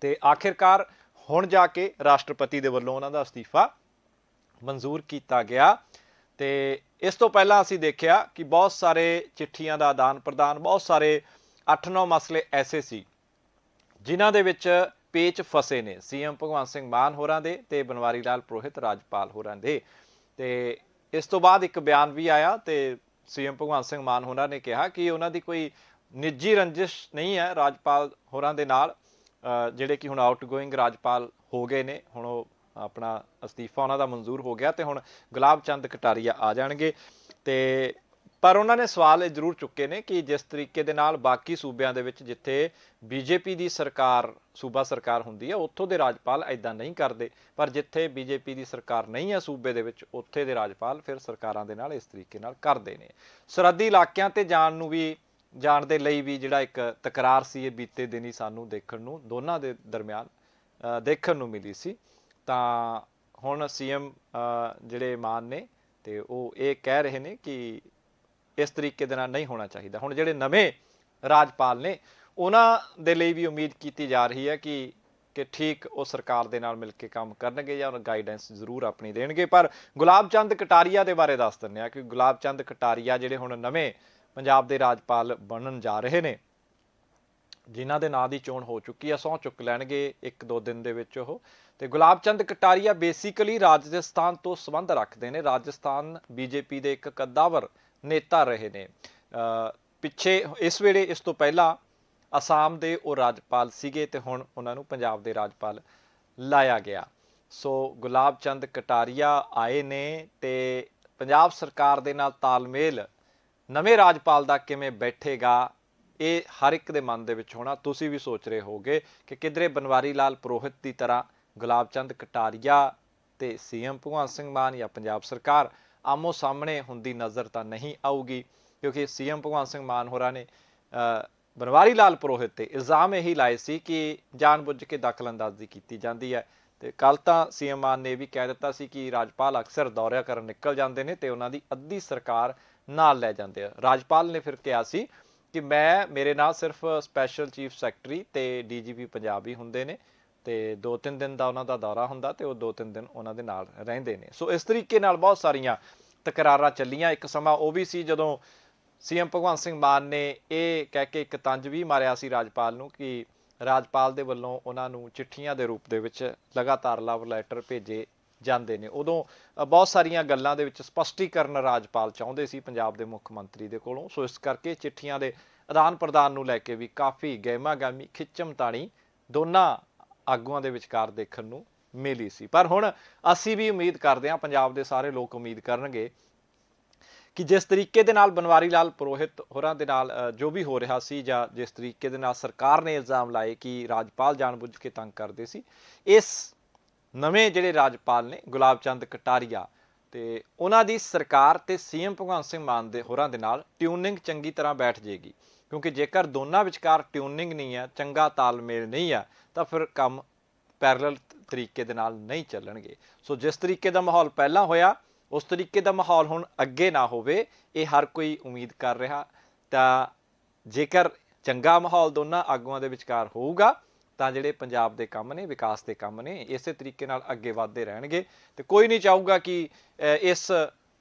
ਤੇ ਆਖਿਰਕਾਰ ਹੁਣ ਜਾ ਕੇ ਰਾਸ਼ਟਰਪਤੀ ਦੇ ਵੱਲੋਂ ਉਹਨਾਂ ਦਾ ਅਸਤੀਫਾ ਮਨਜ਼ੂਰ ਕੀਤਾ ਗਿਆ। ਤੇ ਇਸ ਤੋਂ ਪਹਿਲਾਂ ਅਸੀਂ ਦੇਖਿਆ ਕਿ ਬਹੁਤ ਸਾਰੇ ਚਿੱਠੀਆਂ ਦਾ ਆਦਾਨ ਪ੍ਰਦਾਨ, ਬਹੁਤ ਸਾਰੇ 8-9 ਮਸਲੇ ਐਸੇ ਸੀ ਜਿਨ੍ਹਾਂ ਦੇ ਵਿੱਚ ਪੇਚ ਫਸੇ ਨੇ ਸੀਐਮ ਭਗਵੰਤ ਸਿੰਘ ਮਾਨ ਹੋਰਾਂ ਦੇ ਤੇ ਬਨਵਾਰੀ ਲਾਲ ਪ੍ਰੋਹਿਤ ਰਾਜਪਾਲ ਹੋਰਾਂ ਦੇ। ਤੇ ਇਸ ਤੋਂ ਬਾਅਦ ਇੱਕ ਬਿਆਨ ਵੀ ਆਇਆ ਤੇ ਸੀਐਮ ਭਗਵੰਤ ਸਿੰਘ ਮਾਨ ਹੋਰਾਂ ਨੇ ਕਿਹਾ ਕਿ ਉਹਨਾਂ ਦੀ ਕੋਈ ਨਿੱਜੀ ਰੰਜਿਸ਼ ਨਹੀਂ ਹੈ ਰਾਜਪਾਲ ਹੋਰਾਂ ਦੇ ਨਾਲ। ਜਿਹੜੇ ਕਿ ਹੁਣ ਆਊਟਗੋਇੰਗ ਰਾਜਪਾਲ ਹੋ ਗਏ ਨੇ, ਹੁਣ ਉਹ ਆਪਣਾ ਅਸਤੀਫਾ ਉਹਨਾਂ ਦਾ ਮਨਜ਼ੂਰ ਹੋ ਗਿਆ ਤੇ ਹੁਣ ਗੁਲਾਬ ਚੰਦ ਕਟਾਰੀਆ ਆ ਜਾਣਗੇ। ਤੇ ਪਰ ਉਹਨਾਂ ਨੇ ਸਵਾਲ ਇਹ ਜ਼ਰੂਰ ਚੁੱਕੇ ਨੇ ਕਿ ਜਿਸ ਤਰੀਕੇ ਦੇ ਨਾਲ ਬਾਕੀ ਸੂਬਿਆਂ ਦੇ ਵਿੱਚ ਜਿੱਥੇ ਬੀਜੇਪੀ ਦੀ ਸਰਕਾਰ, ਸੂਬਾ ਸਰਕਾਰ ਹੁੰਦੀ ਹੈ ਉੱਥੋਂ ਦੇ ਰਾਜਪਾਲ ਐਦਾਂ ਨਹੀਂ ਕਰਦੇ। ਪਰ ਜਿੱਥੇ ਬੀਜੇਪੀ ਦੀ ਸਰਕਾਰ ਨਹੀਂ ਹੈ ਸੂਬੇ ਦੇ ਵਿੱਚ, ਉੱਥੇ ਦੇ ਰਾਜਪਾਲ ਫਿਰ ਸਰਕਾਰਾਂ ਦੇ ਨਾਲ ਇਸ ਤਰੀਕੇ ਨਾਲ ਕਰਦੇ ਨੇ। ਸਰਹੱਦੀ ਇਲਾਕਿਆਂ ਤੇ ਜਾਣ ਨੂੰ ਵੀ ਜਾਣ ਦੇ ਲਈ ਵੀ ਜਿਹੜਾ ਇੱਕ ਤਕਰਾਰ ਸੀ ਇਹ ਬੀਤੇ ਦਿਨੀ ਸਾਨੂੰ ਦੇਖਣ ਨੂੰ, ਦੋਨਾਂ ਦੇ ਦਰਮਿਆਨ ਦੇਖਣ ਨੂੰ ਮਿਲੀ ਸੀ। ਤਾਂ ਹੁਣ ਸੀਐਮ ਜਿਹੜੇ ਮਾਨ ਨੇ ਤੇ ਉਹ ਇਹ ਕਹਿ ਰਹੇ ਨੇ ਕਿ ਇਸ ਤਰੀਕੇ ਦੇ ਨਾਲ ਨਹੀਂ ਹੋਣਾ ਚਾਹੀਦਾ। ਹੁਣ ਜਿਹੜੇ ਨਵੇਂ ਰਾਜਪਾਲ ਨੇ, ਉਹਨਾਂ ਦੇ ਲਈ ਵੀ ਉਮੀਦ ਕੀਤੀ ਜਾ ਰਹੀ ਹੈ ਕਿ ਕਿ ਠੀਕ ਉਹ ਸਰਕਾਰ ਦੇ ਨਾਲ ਮਿਲ ਕੇ ਕੰਮ ਕਰਨਗੇ ਜਾਂ ਉਹਨਾਂ ਗਾਈਡੈਂਸ ਜ਼ਰੂਰ ਆਪਣੀ ਦੇਣਗੇ। ਪਰ ਗੁਲਾਬ ਚੰਦ ਕਟਾਰੀਆ ਦੇ ਬਾਰੇ ਦੱਸ ਦਿੰਦੇ ਆ ਕਿ ਗੁਲਾਬ ਚੰਦ ਕਟਾਰੀਆ ਜਿਹੜੇ ਹੁਣ ਨਵੇਂ ਪੰਜਾਬ ਦੇ ਰਾਜਪਾਲ ਬਣਨ ਜਾ ਰਹੇ ਨੇ। ਜਿਨ੍ਹਾਂ ਦੇ ਨਾਂ ਦੀ ਚੋਣ ਹੋ ਚੁੱਕੀ ਹੈ ਸਹੁੰ ਚੁੱਕ ਲੈਣਗੇ ਇੱਕ ਦੋ ਦਿਨ ਦੇ ਵਿੱਚ ਉਹ। ਤੇ ਗੁਲਾਬ ਚੰਦ ਕਟਾਰੀਆ ਬੇਸਿਕਲੀ ਰਾਜਸਥਾਨ ਤੋਂ ਸੰਬੰਧ ਰੱਖਦੇ ਨੇ। ਰਾਜਸਥਾਨ ਬੀਜੇਪੀ ਦੇ ਇੱਕ ਕੱਦਾਵਰ ਨੇਤਾ ਰਹੇ ਨੇ। ਪਿੱਛੇ ਇਸ ਵੇਲੇ ਇਸ ਤੋਂ ਪਹਿਲਾਂ ਅਸਾਮ ਦੇ ਉਹ ਰਾਜਪਾਲ ਸੀਗੇ ਤੇ ਹੁਣ ਉਹਨਾਂ ਨੂੰ ਪੰਜਾਬ ਦੇ ਰਾਜਪਾਲ ਲਾਇਆ ਗਿਆ। ਸੋ ਗੁਲਾਬ ਚੰਦ ਕਟਾਰੀਆ ਆਏ ਨੇ ਤੇ ਪੰਜਾਬ ਸਰਕਾਰ ਦੇ ਨਾਲ ਤਾਲਮੇਲ ਨਵੇਂ ਰਾਜਪਾਲ ਦਾ ਕਿਵੇਂ ਬੈਠੇਗਾ, ਇਹ ਹਰ ਇੱਕ ਦੇ ਮਨ ਦੇ ਵਿੱਚ ਹੋਣਾ। ਤੁਸੀਂ ਵੀ ਸੋਚ ਰਹੇ ਹੋਗੇ ਕਿ ਕਿਧਰੇ ਬਨਵਾਰੀ ਲਾਲ ਪ੍ਰੋਹਿਤ ਦੀ ਤਰ੍ਹਾਂ ਗੁਲਾਬ ਚੰਦ ਕਟਾਰੀਆ ਤੇ ਸੀਐਮ ਭਗਵੰਤ ਸਿੰਘ ਮਾਨ ਜਾਂ ਪੰਜਾਬ ਸਰਕਾਰ ਆਮੋ ਸਾਹਮਣੇ ਹੁੰਦੀ ਨਜ਼ਰ ਤਾਂ ਨਹੀਂ ਆਊਗੀ, ਕਿਉਂਕਿ ਸੀਐਮ ਭਗਵੰਤ ਸਿੰਘ ਮਾਨ ਹੋਰਾਂ ਨੇ ਬਨਵਾਰੀ ਲਾਲ ਪ੍ਰੋਹਿਤ ਤੇ ਇਲਜ਼ਾਮ ਇਹੀ ਲਾਏ ਸੀ ਕਿ ਜਾਣਬੁੱਝ ਕੇ ਦਖਲਅੰਦਾਜ਼ੀ ਕੀਤੀ ਜਾਂਦੀ ਹੈ। ਤੇ ਕੱਲ ਤਾਂ ਸੀਐਮ ਮਾਨ ਨੇ ਇਹ ਵੀ ਕਹਿ ਦਿੱਤਾ ਸੀ ਕਿ ਰਾਜਪਾਲ ਅਕਸਰ ਦੌਰਿਆ ਕਰਨ ਨਿਕਲ ਜਾਂਦੇ ਨੇ ਤੇ ਉਹਨਾਂ ਦੀ ਅੱਧੀ ਸਰਕਾਰ ਨਾਲ ਲੈ ਜਾਂਦੇ ਆ। ਰਾਜਪਾਲ ਨੇ ਫਿਰ ਕਿਹਾ ਸੀ ਕਿ ਮੈਂ, ਮੇਰੇ ਨਾਲ ਸਿਰਫ ਸਪੈਸ਼ਲ ਚੀਫ ਸੈਕਟਰੀ ਤੇ ਡੀਜੀਪੀ ਪੰਜਾਬ ਹੀ ਹੁੰਦੇ ਨੇ ਤੇ ਦੋ ਤਿੰਨ ਦਿਨ ਦਾ ਉਹਨਾਂ ਦਾ ਦੌਰਾ ਹੁੰਦਾ ਤੇ ਉਹ ਦੋ ਤਿੰਨ ਦਿਨ ਉਹਨਾਂ ਦੇ ਨਾਲ ਰਹਿੰਦੇ ਨੇ। ਸੋ ਇਸ ਤਰੀਕੇ ਨਾਲ ਬਹੁਤ ਸਾਰੀਆਂ ਤਕਰਾਰਾਂ ਚੱਲੀਆਂ। ਇੱਕ ਸਮਾਂ ਉਹ ਵੀ ਸੀ ਜਦੋਂ ਸੀਐਮ ਭਗਵੰਤ ਸਿੰਘ ਮਾਨ ਨੇ ਇਹ ਕਹਿ ਕੇ ਇੱਕ ਤੰਜ ਵੀ ਮਾਰਿਆ ਸੀ ਰਾਜਪਾਲ ਨੂੰ ਕਿ ਰਾਜਪਾਲ ਦੇ ਵੱਲੋਂ ਉਹਨਾਂ ਨੂੰ ਚਿੱਠੀਆਂ ਦੇ ਰੂਪ ਦੇ ਵਿੱਚ ਲਗਾਤਾਰ ਲਵ ਲੈਟਰ ਭੇਜੇ ਜਾਂਦੇ ਨੇ। ਉਦੋਂ ਬਹੁਤ ਸਾਰੀਆਂ ਗੱਲਾਂ ਦੇ ਵਿੱਚ ਸਪਸ਼ਟੀਕਰਨ ਰਾਜਪਾਲ ਚਾਹੁੰਦੇ ਸੀ ਪੰਜਾਬ ਦੇ ਮੁੱਖ ਮੰਤਰੀ ਦੇ ਕੋਲੋਂ। ਸੋ ਇਸ ਕਰਕੇ ਚਿੱਠੀਆਂ ਦੇ ਆਦਾਨ ਪ੍ਰਦਾਨ ਨੂੰ ਲੈ ਕੇ ਵੀ ਕਾਫੀ ਗਹਿਮਾਗਾਮੀ ਖਿੱਚਮਤਾਣੀ ਦੋਨਾਂ ਆਗੂਆਂ ਦੇ ਵਿਚਕਾਰ ਦੇਖਣ ਨੂੰ ਮਿਲੀ ਸੀ। ਪਰ ਹੁਣ ਅਸੀਂ ਵੀ ਉਮੀਦ ਕਰਦੇ ਹਾਂ, ਪੰਜਾਬ ਦੇ ਸਾਰੇ ਲੋਕ ਉਮੀਦ ਕਰਨਗੇ ਕਿ ਜਿਸ ਤਰੀਕੇ ਦੇ ਨਾਲ ਬਨਵਾਰੀ ਲਾਲ ਪ੍ਰੋਹਿਤ ਹੋਰਾਂ ਦੇ ਨਾਲ ਜੋ ਵੀ ਹੋ ਰਿਹਾ ਸੀ ਜਾਂ ਜਿਸ ਤਰੀਕੇ ਦੇ ਨਾਲ ਸਰਕਾਰ ਨੇ ਇਲਜ਼ਾਮ ਲਾਏ ਕਿ ਰਾਜਪਾਲ ਜਾਣਬੁੱਝ ਕੇ ਤੰਗ ਕਰਦੇ ਸੀ, ਇਸ ਨਵੇਂ ਜਿਹੜੇ ਰਾਜਪਾਲ ਨੇ, ਗੁਲਾਬ ਚੰਦ ਕਟਾਰੀਆ ਤੇ ਉਹਨਾਂ ਦੀ ਸਰਕਾਰ ਤੇ ਸੀਐਮ ਭਗਵੰਤ ਸਿੰਘ ਮਾਨ ਦੇ ਹੋਰਾਂ ਦੇ ਨਾਲ ਟਿਊਨਿੰਗ ਚੰਗੀ ਤਰ੍ਹਾਂ ਬੈਠ ਜੇਗੀ। ਕਿਉਂਕਿ ਜੇਕਰ ਦੋਨਾਂ ਵਿਚਕਾਰ ਟਿਊਨਿੰਗ ਨਹੀਂ ਹੈ, ਚੰਗਾ ਤਾਲਮੇਲ ਨਹੀਂ ਹੈ, ਤਾਂ ਫਿਰ ਕੰਮ ਪੈਰਲਲ ਤਰੀਕੇ ਦੇ ਨਾਲ ਨਹੀਂ ਚੱਲਣਗੇ। ਸੋ ਜਿਸ ਤਰੀਕੇ ਦਾ ਮਾਹੌਲ ਪਹਿਲਾਂ ਹੋਇਆ, ਉਸ ਤਰੀਕੇ ਦਾ ਮਾਹੌਲ ਹੁਣ ਅੱਗੇ ਨਾ ਹੋਵੇ, ਇਹ ਹਰ ਕੋਈ ਉਮੀਦ ਕਰ ਰਿਹਾ। ਤਾਂ ਜੇਕਰ ਚੰਗਾ ਮਾਹੌਲ ਦੋਨਾਂ ਆਗੂਆਂ ਦੇ ਵਿਚਕਾਰ ਹੋਊਗਾ ਤਾਂ ਜਿਹੜੇ ਪੰਜਾਬ ਦੇ ਕੰਮ ਨੇ, ਵਿਕਾਸ ਦੇ ਕੰਮ ਨੇ, ਇਸੇ ਤਰੀਕੇ ਨਾਲ ਅੱਗੇ ਵਧਦੇ ਰਹਿਣਗੇ ਤੇ ਕੋਈ ਨਹੀਂ ਚਾਹੂਗਾ ਕਿ ਇਸ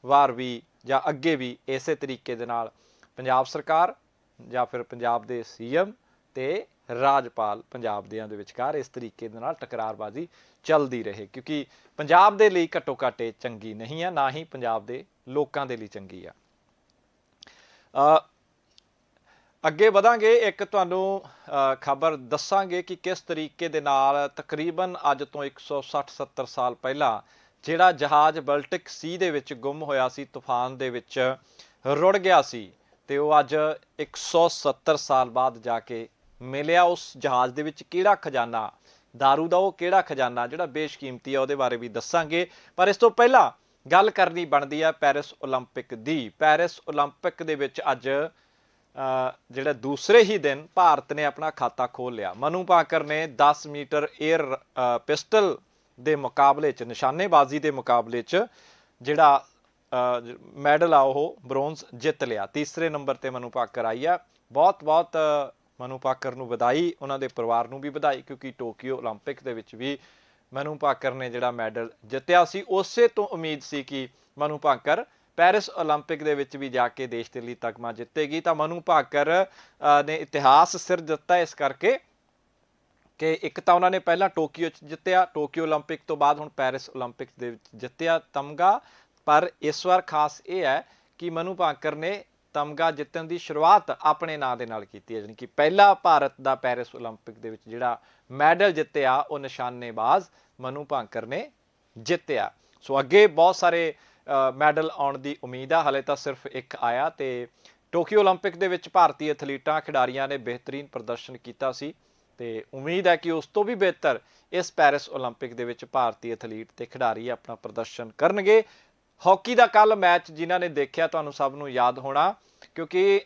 ਵਾਰ ਵੀ ਜਾਂ ਅੱਗੇ ਵੀ ਇਸੇ ਤਰੀਕੇ ਦੇ ਨਾਲ ਪੰਜਾਬ ਸਰਕਾਰ ਜਾਂ ਫਿਰ ਪੰਜਾਬ ਦੇ ਸੀਐਮ ਤੇ ਰਾਜਪਾਲ ਪੰਜਾਬ ਦਿਆਂ ਦੇ ਵਿਚਕਾਰ ਇਸ ਤਰੀਕੇ ਦੇ ਨਾਲ ਟਕਰਾਰਬਾਜ਼ੀ ਚੱਲਦੀ ਰਹੇ। ਕਿਉਂਕਿ ਪੰਜਾਬ ਦੇ ਲਈ ਘੱਟੋ ਘੱਟ ਇਹ ਚੰਗੀ ਨਹੀਂ ਆ, ਨਾ ਹੀ ਪੰਜਾਬ ਦੇ ਲੋਕਾਂ ਦੇ ਲਈ ਚੰਗੀ ਆ। ਅੱਗੇ ਵਧਾਂਗੇ ਇੱਕ ਤੁਹਾਨੂੰ ਖਬਰ ਦੱਸਾਂਗੇ ਕਿ ਕਿਸ ਤਰੀਕੇ ਦੇ ਨਾਲ ਤਕਰੀਬਨ ਅੱਜ ਤੋਂ 160-70 ਸਾਲ ਪਹਿਲਾਂ ਜਿਹੜਾ ਜਹਾਜ਼ ਬਲਟਿਕ ਸੀ ਦੇ ਵਿੱਚ ਗੁੰਮ ਹੋਇਆ ਸੀ ਤੂਫਾਨ ਦੇ ਵਿੱਚ ਰੁੜ ਗਿਆ ਸੀ ਤੇ ਉਹ ਅੱਜ 170 ਸਾਲ ਬਾਅਦ ਜਾ ਕੇ ਮਿਲਿਆ ਉਸ ਜਹਾਜ਼ ਦੇ ਵਿੱਚ ਕਿਹੜਾ ਖਜ਼ਾਨਾ दारू ਦਾ ਉਹ ਕਿਹੜਾ ਖਜ਼ਾਨਾ ਜਿਹੜਾ ਬੇਸ਼ਕੀਮਤੀ ਆ ਉਹਦੇ ਬਾਰੇ ਵੀ ਦੱਸਾਂਗੇ ਪਰ ਇਸ ਤੋਂ ਪਹਿਲਾਂ ਗੱਲ ਕਰਨੀ ਬਣਦੀ ਆ ਪੈਰਿਸ 올림픽 ਦੀ ਪੈਰਿਸ 올림픽 ਦੇ ਵਿੱਚ ਅੱਜ ਅ, ਜਿਹੜਾ ਦੂਸਰੇ ਹੀ ਦਿਨ ਭਾਰਤ ਨੇ ਆਪਣਾ ਖਾਤਾ ਖੋਲ ਲਿਆ। ਮਨੂ ਪਾਕਰ ਨੇ 10 ਮੀਟਰ 에ਅਰ ਪਿਸਟਲ ਦੇ ਮੁਕਾਬਲੇ 'ਚ, ਨਿਸ਼ਾਨੇਬਾਜ਼ੀ ਦੇ ਮੁਕਾਬਲੇ 'ਚ ਜਿਹੜਾ ਮੈਡਲ ਆ ਉਹ ਬ੍ਰੌਂਜ਼ ਜਿੱਤ ਲਿਆ। ਤੀਸਰੇ ਨੰਬਰ ਤੇ ਮਨੂ ਪਾਕਰ ਆਈ ਆ। ਬਹੁਤ ਬਹੁਤ ਮਨੂ ਪਾਕਰ ਨੂੰ ਵਧਾਈ, ਉਹਨਾਂ ਦੇ ਪਰਿਵਾਰ ਨੂੰ ਵੀ ਵਧਾਈ, ਕਿਉਂਕਿ ਟੋਕੀਓ 올림픽 ਦੇ ਵਿੱਚ ਵੀ ਮਨੂ ਪਾਕਰ ਨੇ ਜਿਹੜਾ ਮੈਡਲ ਜਿੱਤਿਆ ਸੀ। ਉਸੇ ਤੋਂ ਉਮੀਦ ਸੀ ਕਿ ਮਨੂ ਪਾਕਰ ਪੈਰਿਸ 올림픽 ਦੇ ਵਿੱਚ ਵੀ ਜਾ ਕੇ ਦੇਸ਼ ਦੇ ਲਈ ਤਗਮਾ ਜਿੱਤੇਗੀ ਤਾਂ ਮਨੂ ਭਾਕਰ ਅ, ਨੇ ਇਤਿਹਾਸ ਸਿਰ ਦਿੱਤਾ ਇਸ ਕਰਕੇ ਕਿ ਇੱਕ ਤਾਂ ਉਹਨਾਂ ਨੇ ਪਹਿਲਾਂ ਟੋਕੀਓ ਚ ਜਿੱਤਿਆ ਟੋਕੀਓ 올림픽 ਤੋਂ ਬਾਅਦ ਹੁਣ ਪੈਰਿਸ 올림픽 ਦੇ ਵਿੱਚ ਜਿੱਤਿਆ ਤਮਗਾ ਪਰ ਇਸ ਵਾਰ ਖਾਸ ਇਹ ਹੈ ਕਿ ਮਨੂ ਭਾਕਰ ਨੇ ਤਮਗਾ ਜਿੱਤਣ ਦੀ ਸ਼ੁਰੂਆਤ ਆਪਣੇ ਨਾਂ ਦੇ ਨਾਲ ਕੀਤੀ ਹੈ ਯਾਨੀ ਕਿ ਪਹਿਲਾ ਭਾਰਤ ਦਾ ਪੈਰਿਸ 올림픽 ਦੇ ਵਿੱਚ ਜਿਹੜਾ ਮੈਡਲ ਜਿੱਤਿਆ ਉਹ ਨਿਸ਼ਾਨੇਬਾਜ਼ ਮਨੂ ਭਾਕਰ ਨੇ ਜਿੱਤਿਆ ਸੋ ਅੱਗੇ ਬਹੁਤ ਸਾਰੇ ਅ, ਮੈਡਲ ਆਉਣ ਦੀ ਉਮੀਦ ਆ ਹਲੇ ਤਾਂ ਸਿਰਫ ਇੱਕ ਆਇਆ ਤੇ ਟੋਕੀਓ 올림픽 ਦੇ ਵਿੱਚ ਭਾਰਤੀ ਐਥਲੀਟਾਂ ਖਿਡਾਰੀਆਂ ਨੇ ਬਿਹਤਰੀਨ ਪ੍ਰਦਰਸ਼ਨ ਕੀਤਾ ਸੀ ਤੇ ਉਮੀਦ ਹੈ ਕਿ ਉਸ ਤੋਂ ਵੀ ਬਿਹਤਰ ਇਸ ਪੈਰਿਸ 올림픽 ਦੇ ਵਿੱਚ ਭਾਰਤੀ ਐਥਲੀਟ ਤੇ ਖਿਡਾਰੀ ਆਪਣਾ ਪ੍ਰਦਰਸ਼ਨ ਕਰਨਗੇ ਹਾਕੀ ਦਾ ਕੱਲ ਮੈਚ ਜਿਨ੍ਹਾਂ ਨੇ ਦੇਖਿਆ ਤੁਹਾਨੂੰ ਸਭ ਨੂੰ ਯਾਦ ਹੋਣਾ ਕਿਉਂਕਿ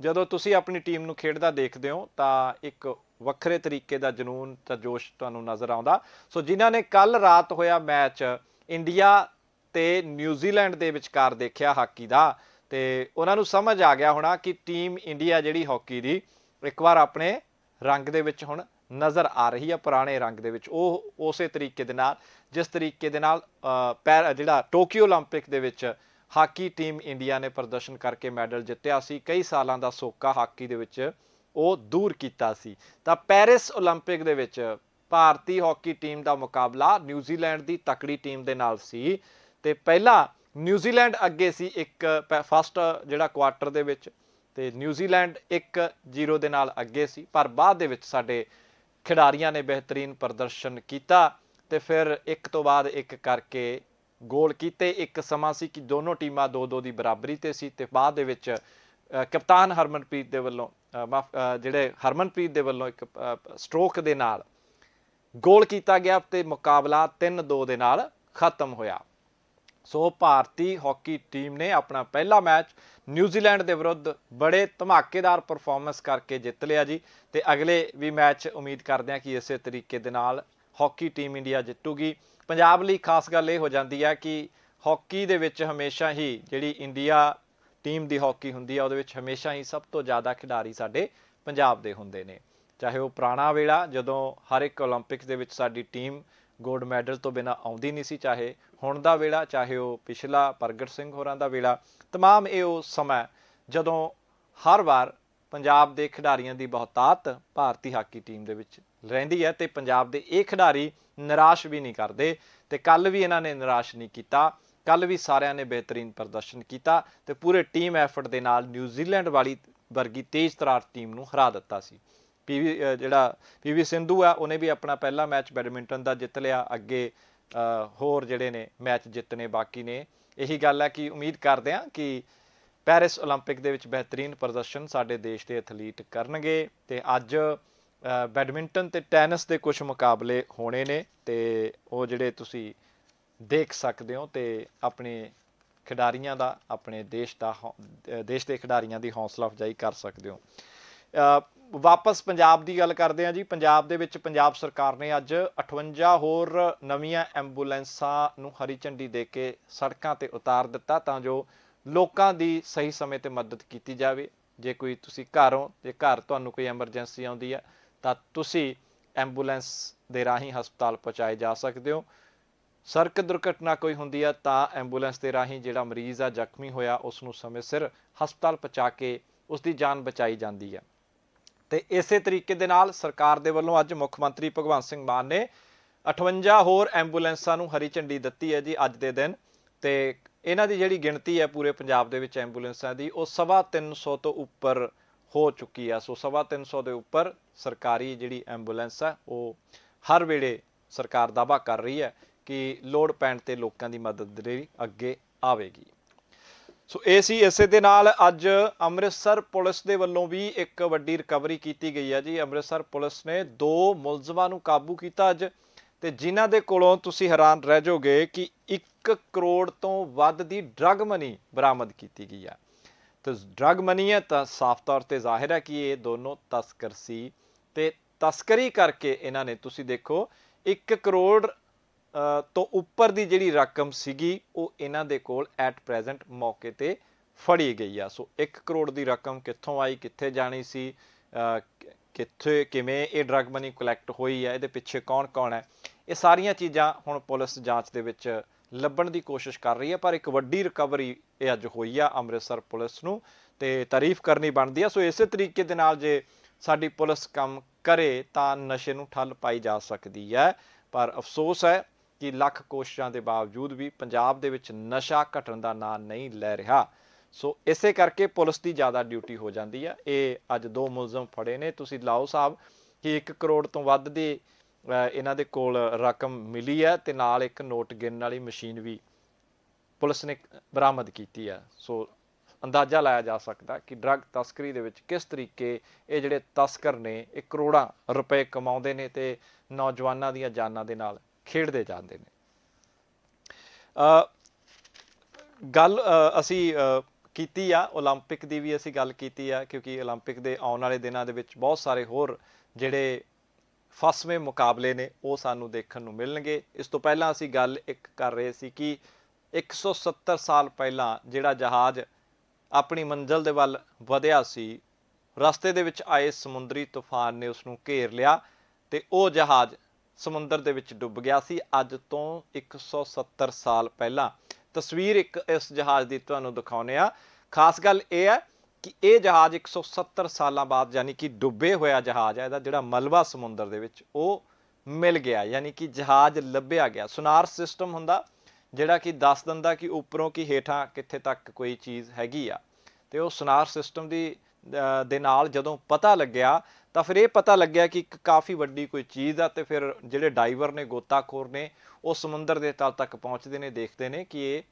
ਜਦੋਂ ਤੁਸੀਂ ਆਪਣੀ ਟੀਮ ਨੂੰ ਖੇਡਦਾ ਦੇਖਦੇ ਹੋ ਤਾਂ ਇੱਕ ਵੱਖਰੇ ਤਰੀਕੇ ਦਾ ਜਨੂਨ ਤੇ ਜੋਸ਼ ਤੁਹਾਨੂੰ ਨਜ਼ਰ ਆਉਂਦਾ ਸੋ ਜਿਨ੍ਹਾਂ ਨੇ ਕੱਲ ਰਾਤ ਹੋਇਆ ਮੈਚ ਇੰਡੀਆ ਤੇ ਨਿਊਜ਼ੀਲੈਂਡ ਦੇ ਵਿਚਕਾਰ ਦੇਖਿਆ ਹਾਕੀ ਦਾ ਤੇ ਉਹਨਾਂ ਨੂੰ ਸਮਝ ਆ ਗਿਆ ਹੋਣਾ ਕਿ ਟੀਮ ਇੰਡੀਆ ਜਿਹੜੀ ਹਾਕੀ ਦੀ ਇੱਕ ਵਾਰ ਆਪਣੇ ਰੰਗ ਦੇ ਵਿੱਚ ਹੁਣ ਨਜ਼ਰ ਆ ਰਹੀ ਹੈ ਪੁਰਾਣੇ ਰੰਗ ਦੇ ਵਿੱਚ ਉਹ ਉਸੇ ਤਰੀਕੇ ਦੇ ਨਾਲ ਜਿਸ ਤਰੀਕੇ ਦੇ ਨਾਲ ਅ, ਪੈਰ ਜਿਹੜਾ ਟੋਕੀਓ 올림픽 ਦੇ ਵਿੱਚ ਹਾਕੀ ਟੀਮ ਇੰਡੀਆ ਨੇ ਪ੍ਰਦਰਸ਼ਨ ਕਰਕੇ ਮੈਡਲ ਜਿੱਤਿਆ ਸੀ ਕਈ ਸਾਲਾਂ ਦਾ ਸੋਕਾ ਹਾਕੀ ਦੇ ਵਿੱਚ ਉਹ ਦੂਰ ਕੀਤਾ ਸੀ ਤਾਂ ਪੈਰਿਸ 올림픽 ਦੇ ਵਿੱਚ ਭਾਰਤੀ ਹਾਕੀ ਟੀਮ ਦਾ ਮੁਕਾਬਲਾ ਨਿਊਜ਼ੀਲੈਂਡ ਦੀ ਤਕੜੀ ਟੀਮ ਦੇ ਨਾਲ ਸੀ ਤੇ ਪਹਿਲਾਂ ਨਿਊਜ਼ੀਲੈਂਡ ਅੱਗੇ ਸੀ ਇੱਕ ਫਸਟ ਜਿਹੜਾ ਕੁਆਟਰ ਦੇ ਵਿੱਚ ਤੇ ਨਿਊਜ਼ੀਲੈਂਡ 1-0 ਦੇ ਨਾਲ ਅੱਗੇ ਸੀ, ਪਰ ਬਾਅਦ ਦੇ ਵਿੱਚ ਸਾਡੇ ਖਿਡਾਰੀਆਂ ਨੇ ਬਿਹਤਰੀਨ ਪ੍ਰਦਰਸ਼ਨ ਕੀਤਾ ਤੇ ਫਿਰ ਇੱਕ ਤੋਂ ਬਾਅਦ ਇੱਕ ਕਰਕੇ ਗੋਲ ਕੀਤੇ। ਇੱਕ ਸਮਾਂ ਸੀ ਕਿ ਦੋਨੋਂ ਟੀਮਾਂ 2-2 ਦੀ ਬਰਾਬਰੀ ਤੇ ਸੀ ਤੇ ਬਾਅਦ ਦੇ ਵਿੱਚ ਕਪਤਾਨ ਹਰਮਨਪ੍ਰੀਤ ਦੇ ਵੱਲੋਂ ਮਾਫ਼ ਜਿਹੜੇ ਹਰਮਨਪ੍ਰੀਤ ਦੇ ਵੱਲੋਂ ਇੱਕ ਸਟ੍ਰੋਕ ਦੇ ਨਾਲ ਗੋਲ ਕੀਤਾ ਗਿਆ ਤੇ ਮੁਕਾਬਲਾ 3-2 ਦੇ ਨਾਲ ਖਤਮ ਹੋਇਆ। ਸੋ ਭਾਰਤੀ ਹਾਕੀ ਟੀਮ ਨੇ ਆਪਣਾ ਪਹਿਲਾ ਮੈਚ ਨਿਊਜ਼ੀਲੈਂਡ ਦੇ ਵਿਰੁੱਧ ਬੜੇ ਧਮਾਕੇਦਾਰ ਪਰਫਾਰਮੈਂਸ ਕਰਕੇ ਜਿੱਤ ਲਿਆ ਜੀ। ਤੇ ਅਗਲੇ ਵੀ ਮੈਚ ਉਮੀਦ ਕਰਦੇ ਹਾਂ ਕਿ ਇਸੇ ਤਰੀਕੇ ਦੇ ਨਾਲ ਹਾਕੀ ਟੀਮ ਇੰਡੀਆ ਜਿੱਤੂਗੀ। ਪੰਜਾਬ ਲਈ ਖਾਸ ਗੱਲ ਇਹ ਹੋ ਜਾਂਦੀ ਹੈ ਕਿ ਹਾਕੀ ਦੇ ਵਿੱਚ ਹਮੇਸ਼ਾ ਹੀ ਜਿਹੜੀ ਇੰਡੀਆ ਟੀਮ ਦੀ ਹਾਕੀ ਹੁੰਦੀ ਹੈ, ਉਹਦੇ ਵਿੱਚ ਹਮੇਸ਼ਾ ਹੀ ਸਭ ਤੋਂ ਜ਼ਿਆਦਾ ਖਿਡਾਰੀ ਸਾਡੇ ਪੰਜਾਬ ਦੇ ਹੁੰਦੇ ਨੇ। ਚਾਹੇ ਉਹ ਪੁਰਾਣਾ ਵੇਲਾ, ਜਦੋਂ ਹਰ ਇੱਕ 올림픽ਸ ਦੇ ਵਿੱਚ ਸਾਡੀ ਟੀਮ ਗੋਲਡ ਮੈਡਲ ਤੋਂ ਬਿਨਾ ਆਉਂਦੀ ਨਹੀਂ ਸੀ, ਚਾਹੇ ਹੁਣ ਦਾ ਵੇਲਾ, ਚਾਹੇ ਉਹ ਪਿਛਲਾ ਪ੍ਰਗਟ ਸਿੰਘ ਹੋਰਾਂ ਦਾ ਵੇਲਾ, ਤਮਾਮ ਇਹ ਉਹ ਸਮਾਂ ਜਦੋਂ ਹਰ ਵਾਰ ਪੰਜਾਬ ਦੇ ਖਿਡਾਰੀਆਂ ਦੀ ਬਹੁਤਾਤ ਭਾਰਤੀ ਹਾਕੀ ਟੀਮ ਦੇ ਵਿੱਚ ਰਹਿੰਦੀ ਹੈ ਤੇ ਪੰਜਾਬ ਦੇ ਇਹ ਖਿਡਾਰੀ ਨਿਰਾਸ਼ ਵੀ ਨਹੀਂ ਕਰਦੇ ਤੇ ਕੱਲ ਵੀ ਇਹਨਾਂ ਨੇ ਨਿਰਾਸ਼ ਨਹੀਂ ਕੀਤਾ ਕੱਲ ਵੀ ਸਾਰਿਆਂ ਨੇ ਬਿਹਤਰੀਨ ਪ੍ਰਦਰਸ਼ਨ ਕੀਤਾ ਤੇ ਪੂਰੇ ਟੀਮ ਐਫਰਟ ਦੇ ਨਾਲ ਨਿਊਜ਼ੀਲੈਂਡ ਵਾਲੀ ਵਰਗੀ ਤੇਜ਼ ਤਰਾਰ ਟੀਮ ਨੂੰ ਹਰਾ ਦਿੱਤਾ ਸੀ। ਪੀਵੀ ਜਿਹੜਾ ਪੀਵੀ ਸਿੰਧੂ ਆ ਉਹਨੇ ਵੀ ਆਪਣਾ ਪਹਿਲਾ ਮੈਚ ਬੈਡਮਿੰਟਨ ਦਾ ਜਿੱਤ ਲਿਆ ਅੱਗੇ ਅ, ਹੋਰ ਜਿਹੜੇ ਨੇ ਮੈਚ ਜਿੱਤਨੇ ਬਾਕੀ ਨੇ ਇਹੀ ਗੱਲ ਹੈ ਕਿ ਉਮੀਦ ਕਰਦੇ ਹਾਂ ਕਿ ਪੈਰਿਸ 올림픽 ਦੇ ਵਿੱਚ ਬਿਹਤਰੀਨ ਪ੍ਰਦਰਸ਼ਨ ਸਾਡੇ ਦੇਸ਼ ਦੇ ਐਥਲੀਟ ਕਰਨਗੇ ਤੇ ਅੱਜ ਅ, ਬੈਡਮਿੰਟਨ ਤੇ ਟੈਨਿਸ ਦੇ ਕੁਝ ਮੁਕਾਬਲੇ ਹੋਣੇ ਨੇ ਤੇ ਉਹ ਜਿਹੜੇ ਤੁਸੀਂ ਦੇਖ ਸਕਦੇ ਹੋ ਤੇ ਆਪਣੇ ਖਿਡਾਰੀਆਂ ਦਾ ਆਪਣੇ ਦੇਸ਼ ਦਾ ਹੌ- ਅ, ਦੇਸ਼ ਦੇ ਖਿਡਾਰੀਆਂ ਦੀ ਹੌਸਲਾ ਅਫਜ਼ਾਈ ਕਰ ਸਕਦੇ ਹੋ ਅ, ਵਾਪਸ ਪੰਜਾਬ ਦੀ ਗੱਲ ਕਰਦੇ ਹਾਂ ਜੀ। ਪੰਜਾਬ ਦੇ ਵਿੱਚ ਪੰਜਾਬ ਸਰਕਾਰ ਨੇ ਅੱਜ 58 ਹੋਰ ਨਵੀਆਂ ਐਂਬੂਲੈਂਸਾਂ ਨੂੰ ਹਰੀ ਝੰਡੀ ਦੇ ਕੇ ਸੜਕਾਂ ਤੇ ਉਤਾਰ ਦਿੱਤਾ ਤਾਂ ਜੋ ਲੋਕਾਂ ਦੀ ਸਹੀ ਸਮੇਂ ਤੇ ਮਦਦ ਕੀਤੀ ਜਾਵੇ। ਜੇ ਕੋਈ ਤੁਸੀਂ ਘਰੋਂ ਜੇ ਘਰ ਤੁਹਾਨੂੰ ਕੋਈ ਐਮਰਜੈਂਸੀ ਆਉਂਦੀ ਹੈ, ਤਾਂ ਤੁਸੀਂ ਐਂਬੂਲੈਂਸ ਦੇ ਰਾਹੀਂ ਹਸਪਤਾਲ ਪਹੁੰਚਾਏ ਜਾ ਸਕਦੇ ਹੋ। ਸੜਕ ਦੁਰਘਟਨਾ ਕੋਈ ਹੁੰਦੀ ਹੈ ਤਾਂ ਐਂਬੂਲੈਂਸ ਦੇ ਰਾਹੀਂ ਜਿਹੜਾ ਮਰੀਜ਼ ਆ, ਜ਼ਖਮੀ ਹੋਇਆ, ਉਸ ਨੂੰ ਸਮੇਂ ਸਿਰ ਹਸਪਤਾਲ ਪਹੁੰਚਾ ਕੇ ਉਸ ਦੀ ਜਾਨ ਬਚਾਈ ਜਾਂਦੀ ਹੈ। ਤੇ ਇਸੇ ਤਰੀਕੇ ਦੇ ਨਾਲ ਸਰਕਾਰ ਦੇ ਵੱਲੋਂ ਅੱਜ ਮੁੱਖ ਮੰਤਰੀ ਭਗਵੰਤ ਸਿੰਘ ਮਾਨ ਨੇ 58 ਹੋਰ ਐਂਬੂਲੈਂਸਾਂ ਨੂੰ ਹਰੀ ਝੰਡੀ ਦਿੱਤੀ ਹੈ ਜੀ ਅੱਜ ਦੇ ਦਿਨ। ਤੇ ਇਹਨਾਂ ਦੀ ਜਿਹੜੀ ਗਿਣਤੀ ਹੈ ਪੂਰੇ ਪੰਜਾਬ ਦੇ ਵਿੱਚ ਐਂਬੂਲੈਂਸਾਂ ਦੀ, ਉਹ ਸਵਾ 300 ਤੋਂ ਉੱਪਰ ਹੋ ਚੁੱਕੀ ਆ। ਸੋ ਸਵਾ 300 ਦੇ ਉੱਪਰ ਸਰਕਾਰੀ ਜਿਹੜੀ ਐਂਬੂਲੈਂਸ ਹੈ ਉਹ ਹਰ ਵੇਲੇ ਸਰਕਾਰ ਦਾਅਵਾ ਕਰ ਰਹੀ ਹੈ ਕਿ ਲੋੜ ਪੈਣ ਤੇ ਲੋਕਾਂ ਦੀ ਮਦਦ ਲਈ ਅੱਗੇ ਆਵੇਗੀ। ਸੋ ਇਹ ਸੀ, ਇਸੇ ਦੇ ਨਾਲ ਅੱਜ ਅੰਮ੍ਰਿਤਸਰ ਪੁਲਿਸ ਦੇ ਵੱਲੋਂ ਵੀ ਇੱਕ ਵੱਡੀ ਰਿਕਵਰੀ ਕੀਤੀ ਗਈ ਹੈ ਜੀ। ਅੰਮ੍ਰਿਤਸਰ ਪੁਲਿਸ ਨੇ ਦੋ ਮੁਲਜ਼ਮਾਂ ਨੂੰ ਕਾਬੂ ਕੀਤਾ ਅੱਜ ਤੇ ਜਿਨ੍ਹਾਂ ਦੇ ਕੋਲੋਂ ਤੁਸੀਂ ਹੈਰਾਨ ਰਹਿ ਜਾਓਗੇ ਕਿ 1 ਕਰੋੜ ਤੋਂ ਵੱਧ ਦੀ ਡਰੱਗ ਮਨੀ ਬਰਾਮਦ ਕੀਤੀ ਗਈ ਹੈ। ਤੇ ਡਰੱਗ ਮਨੀ ਹੈ ਤਾਂ ਸਾਫ਼ ਤੌਰ ਤੇ ਜ਼ਾਹਿਰ ਹੈ ਕਿ ਇਹ ਦੋਨੋਂ ਤਸਕਰ ਸੀ ਤੇ ਤਸਕਰੀ ਕਰਕੇ ਇਹਨਾਂ ਨੇ, ਤੁਸੀਂ ਦੇਖੋ 1 ਕਰੋੜ ਤੋਂ ਉੱਪਰ ਦੀ ਜਿਹੜੀ ਰਕਮ ਸੀਗੀ, ਉਹ ਇਹਨਾਂ ਦੇ ਕੋਲ ਐਟ ਪ੍ਰੈਜ਼ੈਂਟ ਮੌਕੇ ਤੇ ਫੜੀ ਗਈ ਆ। ਸੋ 1 ਕਰੋੜ ਦੀ ਰਕਮ ਕਿੱਥੋਂ ਆਈ, ਕਿੱਥੇ ਜਾਣੀ ਸੀ ਕਿੱਥੇ, ਕਿਵੇਂ ਇਹ ਡਰੱਗ ਮਨੀ ਕਲੈਕਟ ਹੋਈ ਹੈ ਇਹਦੇ ਪਿੱਛੇ ਕੌਣ ਕੌਣ ਹੈ ਇਹ ਸਾਰੀਆਂ ਚੀਜ਼ਾਂ ਹੁਣ ਪੁਲਿਸ ਜਾਂਚ ਦੇ ਵਿੱਚ ਲੱਭਣ ਦੀ ਕੋਸ਼ਿਸ਼ ਕਰ ਰਹੀ ਹੈ ਪਰ ਇੱਕ ਵੱਡੀ ਰਿਕਵਰੀ ਇਹ ਅੱਜ ਹੋਈ ਆ ਅੰਮ੍ਰਿਤਸਰ ਪੁਲਿਸ ਨੂੰ ਤੇ ਤਾਰੀਫ ਕਰਨੀ ਬਣਦੀ ਆ। ਸੋ ਇਸੇ ਤਰੀਕੇ ਦੇ ਨਾਲ ਜੇ ਸਾਡੀ ਪੁਲਿਸ ਕੰਮ ਕਰੇ, ਤਾਂ ਨਸ਼ੇ ਨੂੰ ਠੱਲ ਪਾਈ ਜਾ ਸਕਦੀ ਹੈ ਪਰ ਅਫਸੋਸ ਹੈ ਕਿ ਲੱਖ ਕੋਸ਼ਿਸ਼ਾਂ ਦੇ ਬਾਵਜੂਦ ਵੀ ਪੰਜਾਬ ਦੇ ਵਿੱਚ ਨਸ਼ਾ ਘਟਣ ਦਾ ਨਾਂ ਨਹੀਂ ਲੈ ਰਿਹਾ। ਸੋ ਇਸੇ ਕਰਕੇ ਪੁਲਿਸ ਦੀ ਜ਼ਿਆਦਾ ਡਿਊਟੀ ਹੋ ਜਾਂਦੀ ਹੈ ਇਹ ਅੱਜ ਦੋ ਮੁਲਜ਼ਮ ਫੜੇ ਨੇ। ਤੁਸੀਂ ਲਾਓ ਸਾਹਿਬ ਕਿ 1 ਕਰੋੜ ਤੋਂ ਵੱਧ ਦੀ ਇਹਨਾਂ ਦੇ ਕੋਲ ਰਕਮ ਮਿਲੀ ਹੈ ਤੇ ਨਾਲ ਇੱਕ ਨੋਟ ਗਿਣਨ ਵਾਲੀ ਮਸ਼ੀਨ ਵੀ ਪੁਲਿਸ ਨੇ ਬਰਾਮਦ ਕੀਤੀ ਹੈ ਸੋ ਅੰਦਾਜ਼ਾ ਲਾਇਆ ਜਾ ਸਕਦਾ ਕਿ ਡਰੱਗ ਤਸਕਰੀ ਦੇ ਵਿੱਚ ਕਿਸ ਤਰੀਕੇ ਇਹ ਜਿਹੜੇ ਤਸਕਰ ਨੇ, ਇਹ ਕਰੋੜਾਂ ਰੁਪਏ ਕਮਾਉਂਦੇ ਨੇ ਤੇ ਨੌਜਵਾਨਾਂ ਦੀਆਂ ਜਾਨਾਂ ਦੇ ਨਾਲ ਖੇਡਦੇ ਜਾਂਦੇ ਨੇ ਅ ਗੱਲ ਅ, ਅਸੀਂ ਅ, ਕੀਤੀ ਆ 올림픽 ਦੀ ਵੀ ਅਸੀਂ ਗੱਲ ਕੀਤੀ ਆ ਕਿਉਂਕਿ 올림픽 ਦੇ ਆਉਣ ਵਾਲੇ ਦਿਨਾਂ ਦੇ ਵਿੱਚ ਬਹੁਤ ਸਾਰੇ ਹੋਰ ਜਿਹੜੇ ਫਸਵੇਂ ਮੁਕਾਬਲੇ ਨੇ ਉਹ ਸਾਨੂੰ ਦੇਖਣ ਨੂੰ ਮਿਲਣਗੇ ਇਸ ਤੋਂ ਪਹਿਲਾਂ ਅਸੀਂ ਗੱਲ ਇੱਕ ਕਰ ਰਹੇ ਸੀ ਕਿ 170 ਸਾਲ ਪਹਿਲਾਂ ਜਿਹੜਾ ਜਹਾਜ਼ ਆਪਣੀ ਮੰਜ਼ਲ ਦੇ ਵੱਲ ਵਧਿਆ ਸੀ ਰਸਤੇ ਦੇ ਵਿੱਚ ਆਏ ਸਮੁੰਦਰੀ ਤੂਫਾਨ ਨੇ ਉਸ ਨੂੰ ਘੇਰ ਲਿਆ ਤੇ ਉਹ ਜਹਾਜ਼ ਸਮੁੰਦਰ ਦੇ ਵਿੱਚ ਡੁੱਬ ਗਿਆ ਸੀ। ਅੱਜ ਤੋਂ 170 ਸਾਲ ਪਹਿਲਾਂ ਤਸਵੀਰ ਇੱਕ ਇਸ ਜਹਾਜ਼ ਦੀ ਤੁਹਾਨੂੰ ਦਿਖਾਉਨੇ ਆ ਖਾਸ ਗੱਲ ਇਹ ਹੈ ਕਿ ਇਹ ਜਹਾਜ਼ 170 ਸਾਲਾਂ ਬਾਅਦ ਯਾਨੀ ਕਿ ਡੁੱਬੇ ਹੋਇਆ ਜਹਾਜ਼ ਹੈ। ਇਹਦਾ ਜਿਹੜਾ ਮਲਬਾ ਸਮੁੰਦਰ ਦੇ ਵਿੱਚ ਉਹ ਮਿਲ ਗਿਆ, ਯਾਨੀ ਕਿ ਜਹਾਜ਼ ਲੱਭਿਆ ਗਿਆ। ਸੁਨਾਰ ਸਿਸਟਮ ਹੁੰਦਾ, ਜਿਹੜਾ ਕਿ ਦੱਸ ਦਿੰਦਾ ਕਿ ਉੱਪਰੋਂ ਕੀ ਹੇਠਾਂ ਕਿੱਥੇ ਤੱਕ ਕੋਈ ਚੀਜ਼ ਹੈਗੀ ਆ। ਤੇ ਉਹ ਸੁਨਾਰ ਸਿਸਟਮ ਦੀ ਦੇ ਨਾਲ ਜਦੋਂ ਪਤਾ ਲੱਗਿਆ ਤਾਂ ਫਿਰ ਇਹ ਪਤਾ ਲੱਗਿਆ ਕਿ ਇੱਕ ਕਾਫੀ ਵੱਡੀ ਕੋਈ ਚੀਜ਼ ਆ ਤੇ ਫਿਰ ਜਿਹੜੇ ਡਾਈਵਰ ਨੇ ਗੋਤਾਖੋਰ ਨੇ ਉਹ ਸਮੁੰਦਰ ਦੇ ਤਲ ਤੱਕ ਪਹੁੰਚਦੇ ਨੇ ਦੇਖਦੇ ਨੇ ਕਿ ਇਹ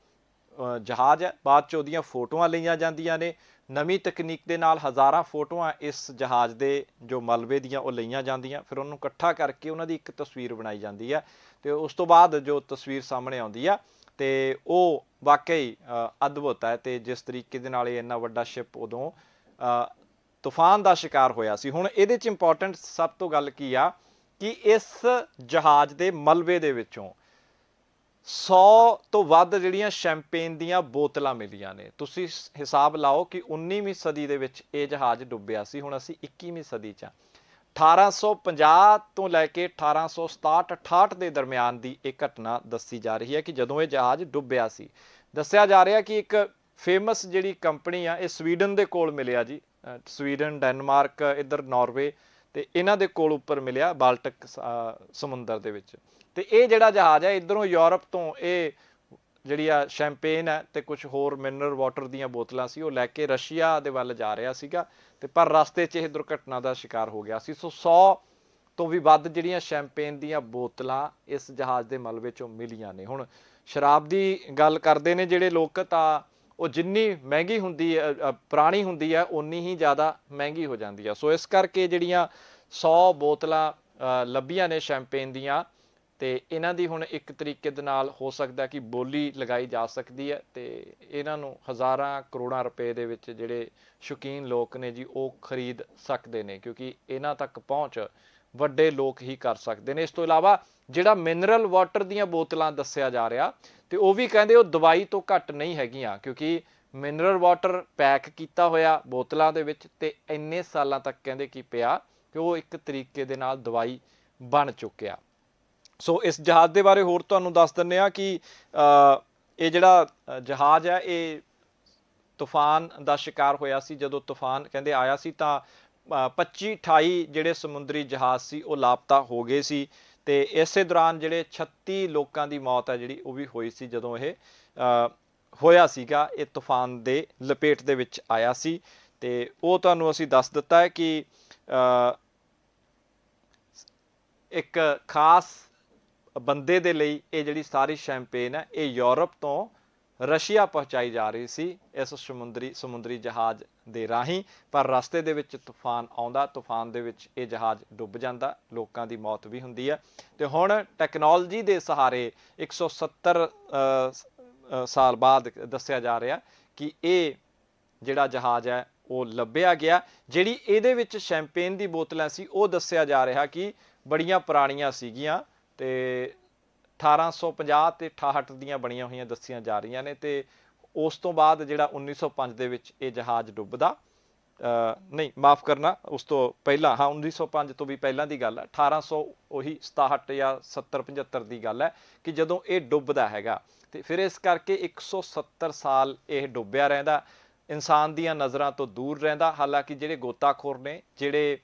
ਜਹਾਜ਼ ਹੈ। ਬਾਅਦ ਚ ਉਹਦੀਆਂ ਫੋਟੋਆਂ ਲਈਆਂ ਜਾਂਦੀਆਂ ਨੇ। ਨਵੀਂ ਤਕਨੀਕ ਦੇ ਨਾਲ ਹਜ਼ਾਰਾਂ ਫੋਟੋਆਂ ਇਸ ਜਹਾਜ਼ ਦੇ ਜੋ ਮਲਬੇ ਦੀਆਂ ਉਹ ਲਈਆਂ ਜਾਂਦੀਆਂ। ਫਿਰ ਉਹਨੂੰ ਇਕੱਠਾ ਕਰਕੇ ਉਹਨਾਂ ਦੀ ਇੱਕ ਤਸਵੀਰ ਬਣਾਈ ਜਾਂਦੀ ਹੈ ਤੇ ਉਸ ਤੋਂ ਬਾਅਦ ਜੋ ਤਸਵੀਰ ਸਾਹਮਣੇ ਆਉਂਦੀ ਆ ਤੇ ਉਹ ਵਾਕਈ ਅ, ਅਦਭੁਤ ਹੈ ਤੇ ਜਿਸ ਤਰੀਕੇ ਦੇ ਨਾਲ ਇਹ ਇੰਨਾ ਵੱਡਾ ਸ਼ਿਪ ਉਦੋਂ ਤੂਫਾਨ ਦਾ ਸ਼ਿਕਾਰ ਹੋਇਆ ਸੀ। ਹੁਣ ਇਹਦੇ ਚ ਇੰਪੋਰਟੈਂਟ ਸਭ ਤੋਂ ਗੱਲ ਕੀ ਆ ਕਿ ਇਸ ਜਹਾਜ਼ ਦੇ ਮਲਬੇ ਦੇ ਵਿੱਚੋਂ 100 ਤੋਂ ਵੱਧ ਜਿਹੜੀਆਂ ਸ਼ੈਂਪੇਨ ਦੀਆਂ ਬੋਤਲਾਂ ਮਿਲੀਆਂ ਨੇ। ਤੁਸੀਂ ਹਿਸਾਬ ਲਾਓ ਕਿ 19ਵੀਂ ਸਦੀ ਦੇ ਵਿੱਚ ਇਹ ਜਹਾਜ਼ ਡੁੱਬਿਆ ਸੀ। ਹੁਣ ਅਸੀਂ 21ਵੀਂ ਸਦੀ 'ਚ ਆ। 1850 ਤੋਂ ਲੈ ਕੇ 1867 68 ਦੇ ਦਰਮਿਆਨ ਦੀ ਇਹ ਘਟਨਾ ਦੱਸੀ ਜਾ ਰਹੀ ਹੈ ਕਿ ਜਦੋਂ ਇਹ ਜਹਾਜ਼ ਡੁੱਬਿਆ ਸੀ। ਦੱਸਿਆ ਜਾ ਰਿਹਾ ਕਿ ਇੱਕ ਫੇਮਸ ਜਿਹੜੀ ਕੰਪਨੀ ਆ, ਇਹ ਸਵੀਡਨ ਦੇ ਕੋਲ ਮਿਲਿਆ ਜੀ। ਸਵੀਡਨ, ਡੈਨਮਾਰਕ, ਇੱਧਰ ਨਾਰਵੇ ਤੇ ਇਹਨਾਂ ਦੇ ਕੋਲ ਉੱਪਰ ਮਿਲਿਆ ਬਾਲਟਿਕ ਸਮੁੰਦਰ ਦੇ ਵਿੱਚ। ਤੇ ਇਹ ਜਿਹੜਾ ਜਹਾਜ਼ ਹੈ ਇਧਰੋਂ ਯੂਰਪ ਤੋਂ ਇਹ ਜਿਹੜੀ ਆ ਸ਼ੈਂਪੇਨ ਹੈ ਤੇ ਕੁਝ ਹੋਰ ਮਿਨਰਲ ਵਾਟਰ ਦੀਆਂ ਬੋਤਲਾਂ ਸੀ, ਉਹ ਲੈ ਕੇ ਰਸ਼ੀਆ ਦੇ ਵੱਲ ਜਾ ਰਿਹਾ ਸੀਗਾ ਤੇ ਪਰ ਰਸਤੇ 'ਚ ਇਹ ਦੁਰਘਟਨਾ ਦਾ ਸ਼ਿਕਾਰ ਹੋ ਗਿਆ ਸੀ। ਸੋ 100 ਤੋਂ ਵੀ ਵੱਧ ਜਿਹੜੀਆਂ ਸ਼ੈਂਪੇਨ ਦੀਆਂ ਬੋਤਲਾਂ ਇਸ ਜਹਾਜ਼ ਦੇ ਮਲਬੇ 'ਚੋਂ ਮਿਲੀਆਂ ਨੇ। ਹੁਣ ਸ਼ਰਾਬ ਦੀ ਗੱਲ ਕਰਦੇ ਨੇ ਜਿਹੜੇ ਲੋਕ ਤਾਂ ਉਹ ਜਿੰਨੀ ਮਹਿੰਗੀ ਹੁੰਦੀ ਹੈ ਪੁਰਾਣੀ ਹੁੰਦੀ ਹੈ ਉਨੀ ਹੀ ਜ਼ਿਆਦਾ ਮਹਿੰਗੀ ਹੋ ਜਾਂਦੀ ਹੈ। ਸੋ ਇਸ ਕਰਕੇ ਜਿਹੜੀਆਂ 100 ਬੋਤਲਾਂ ਲੱਭੀਆਂ ਨੇ ਸ਼ੈਂਪੇਨ ਦੀਆਂ, ਤੇ ਇਹਨਾਂ ਦੀ ਹੁਣ ਇੱਕ ਤਰੀਕੇ ਦੇ ਨਾਲ ਹੋ ਸਕਦਾ ਕਿ ਬੋਲੀ ਲਗਾਈ ਜਾ ਸਕਦੀ ਹੈ ਤੇ ਇਹਨਾਂ ਨੂੰ ਹਜ਼ਾਰਾਂ ਕਰੋੜਾਂ ਰੁਪਏ ਦੇ ਵਿੱਚ ਜਿਹੜੇ ਸ਼ੌਕੀਨ ਲੋਕ ਨੇ ਜੀ, ਉਹ ਖਰੀਦ ਸਕਦੇ ਨੇ, ਕਿਉਂਕਿ ਇਹਨਾਂ ਤੱਕ ਪਹੁੰਚ ਵੱਡੇ ਲੋਕ ਹੀ ਕਰ ਸਕਦੇ ਨੇ। ਇਸ ਤੋਂ ਇਲਾਵਾ ਜਿਹੜਾ ਮਿਨਰਲ ਵਾਟਰ ਦੀਆਂ ਬੋਤਲਾਂ ਦੱਸਿਆ ਜਾ ਰਿਹਾ ਤੇ ਉਹ ਵੀ ਕਹਿੰਦੇ ਉਹ ਦਵਾਈ ਤੋਂ ਘੱਟ ਨਹੀਂ ਹੈਗੀਆਂ ਕਿਉਂਕਿ ਮਿਨਰਲ ਵਾਟਰ ਪੈਕ ਕੀਤਾ ਹੋਇਆ ਬੋਤਲਾਂ ਦੇ ਵਿੱਚ ਤੇ ਇੰਨੇ ਸਾਲਾਂ ਤੱਕ ਕਹਿੰਦੇ ਕਿ ਪਿਆ ਕਿ ਉਹ ਇੱਕ ਤਰੀਕੇ ਦੇ ਨਾਲ ਦਵਾਈ ਬਣ ਚੁੱਕਿਆ। ਸੋ ਇਸ ਜਹਾਜ਼ ਦੇ ਬਾਰੇ ਹੋਰ ਤੁਹਾਨੂੰ ਦੱਸ ਦਿੰਨੇ ਆ ਕਿ ਅ, ਇਹ ਜਿਹੜਾ ਜਹਾਜ਼ ਹੈ ਇਹ ਤੂਫਾਨ ਦਾ ਸ਼ਿਕਾਰ ਹੋਇਆ ਸੀ। ਜਦੋਂ ਤੂਫਾਨ ਕਹਿੰਦੇ ਆਇਆ ਸੀ ਤਾਂ 25 28 ਜਿਹੜੇ ਸਮੁੰਦਰੀ ਜਹਾਜ਼ ਸੀ, ਉਹ ਲਾਪਤਾ ਹੋ ਗਏ ਸੀ ਤੇ ਇਸੇ ਦੌਰਾਨ ਜਿਹੜੇ 36 ਲੋਕਾਂ ਦੀ ਮੌਤ ਹੈ ਜਿਹੜੀ, ਉਹ ਵੀ ਹੋਈ ਸੀ ਜਦੋਂ ਇਹ ਹੋਇਆ ਸੀਗਾ, ਇਹ ਤੂਫਾਨ ਦੇ ਲਪੇਟ ਦੇ ਵਿੱਚ ਆਇਆ ਸੀ ਤੇ ਉਹ ਤੁਹਾਨੂੰ ਅਸੀਂ ਦੱਸ ਦਿੱਤਾ ਹੈ ਕਿ ਇੱਕ ਖਾਸ ਬੰਦੇ ਦੇ ਲਈ ਇਹ ਜਿਹੜੀ ਸਾਰੀ ਸ਼ੈਂਪੇਨ ਹੈ, ਇਹ ਯੂਰਪ ਤੋਂ ਰਸ਼ੀਆ ਪਹੁੰਚਾਈ ਜਾ ਰਹੀ ਸੀ, ਇਸ ਸਮੁੰਦਰੀ ਸਮੁੰਦਰੀ ਜਹਾਜ਼ ਦੇ ਰਾਹੀਂ ਪਰ ਰਸਤੇ ਦੇ ਵਿੱਚ ਤੂਫਾਨ ਆਉਂਦਾ ਤੂਫਾਨ ਦੇ ਵਿੱਚ ਇਹ ਜਹਾਜ਼ ਡੁੱਬ ਜਾਂਦਾ ਲੋਕਾਂ ਦੀ ਮੌਤ ਵੀ ਹੁੰਦੀ ਹੈ। ਤੇ ਹੁਣ ਟੈਕਨੋਲੋਜੀ ਦੇ ਸਹਾਰੇ 170 ਅ, ਸ- ਸਾਲ ਬਾਅਦ ਦੱਸਿਆ ਜਾ ਰਿਹਾ ਕਿ ਇਹ ਜਿਹੜਾ ਜਹਾਜ਼ ਹੈ ਉਹ ਲੱਭਿਆ ਗਿਆ। ਜਿਹੜੀ ਇਹਦੇ ਵਿੱਚ ਸ਼ੈਂਪੇਨ ਦੀ ਬੋਤਲਾਂ ਸੀ ਉਹ ਦੱਸਿਆ ਜਾ ਰਿਹਾ ਕਿ ਬੜੀਆਂ ਪੁਰਾਣੀਆਂ ਸੀਗੀਆਂ ਤੇ 1850 ਤੇ 68 ਦੀਆਂ ਬਣੀਆਂ ਹੋਈਆਂ ਦੱਸੀਆਂ ਜਾ ਰਹੀਆਂ ਨੇ ਤੇ ਉਸ ਤੋਂ ਬਾਅਦ ਜਿਹੜਾ 1905 ਦੇ ਵਿੱਚ ਇਹ ਜਹਾਜ਼ ਡੁੱਬਦਾ ਨਹੀਂ, ਮਾਫ ਕਰਨਾ, ਉਸ ਤੋਂ ਪਹਿਲਾਂ, ਹਾਂ 1905 ਤੋਂ ਵੀ ਪਹਿਲਾਂ ਦੀ ਗੱਲ ਹੈ 1800 ਉਹੀ 67 ਜਾਂ 70 75 ਦੀ ਗੱਲ ਹੈ ਕਿ ਜਦੋਂ ਇਹ ਡੁੱਬਦਾ ਹੈਗਾ, ਤੇ ਫਿਰ ਇਸ ਕਰਕੇ 170 ਸਾਲ ਇਹ ਡੁੱਬਿਆ ਰਹਿੰਦਾ, ਇਨਸਾਨ ਦੀਆਂ ਨਜ਼ਰਾਂ ਤੋਂ ਦੂਰ ਰਹਿੰਦਾ, ਹਾਲਾਂਕਿ ਜਿਹੜੇ ਗੋਤਾਖੋਰ ਨੇ, ਜਿਹੜੇ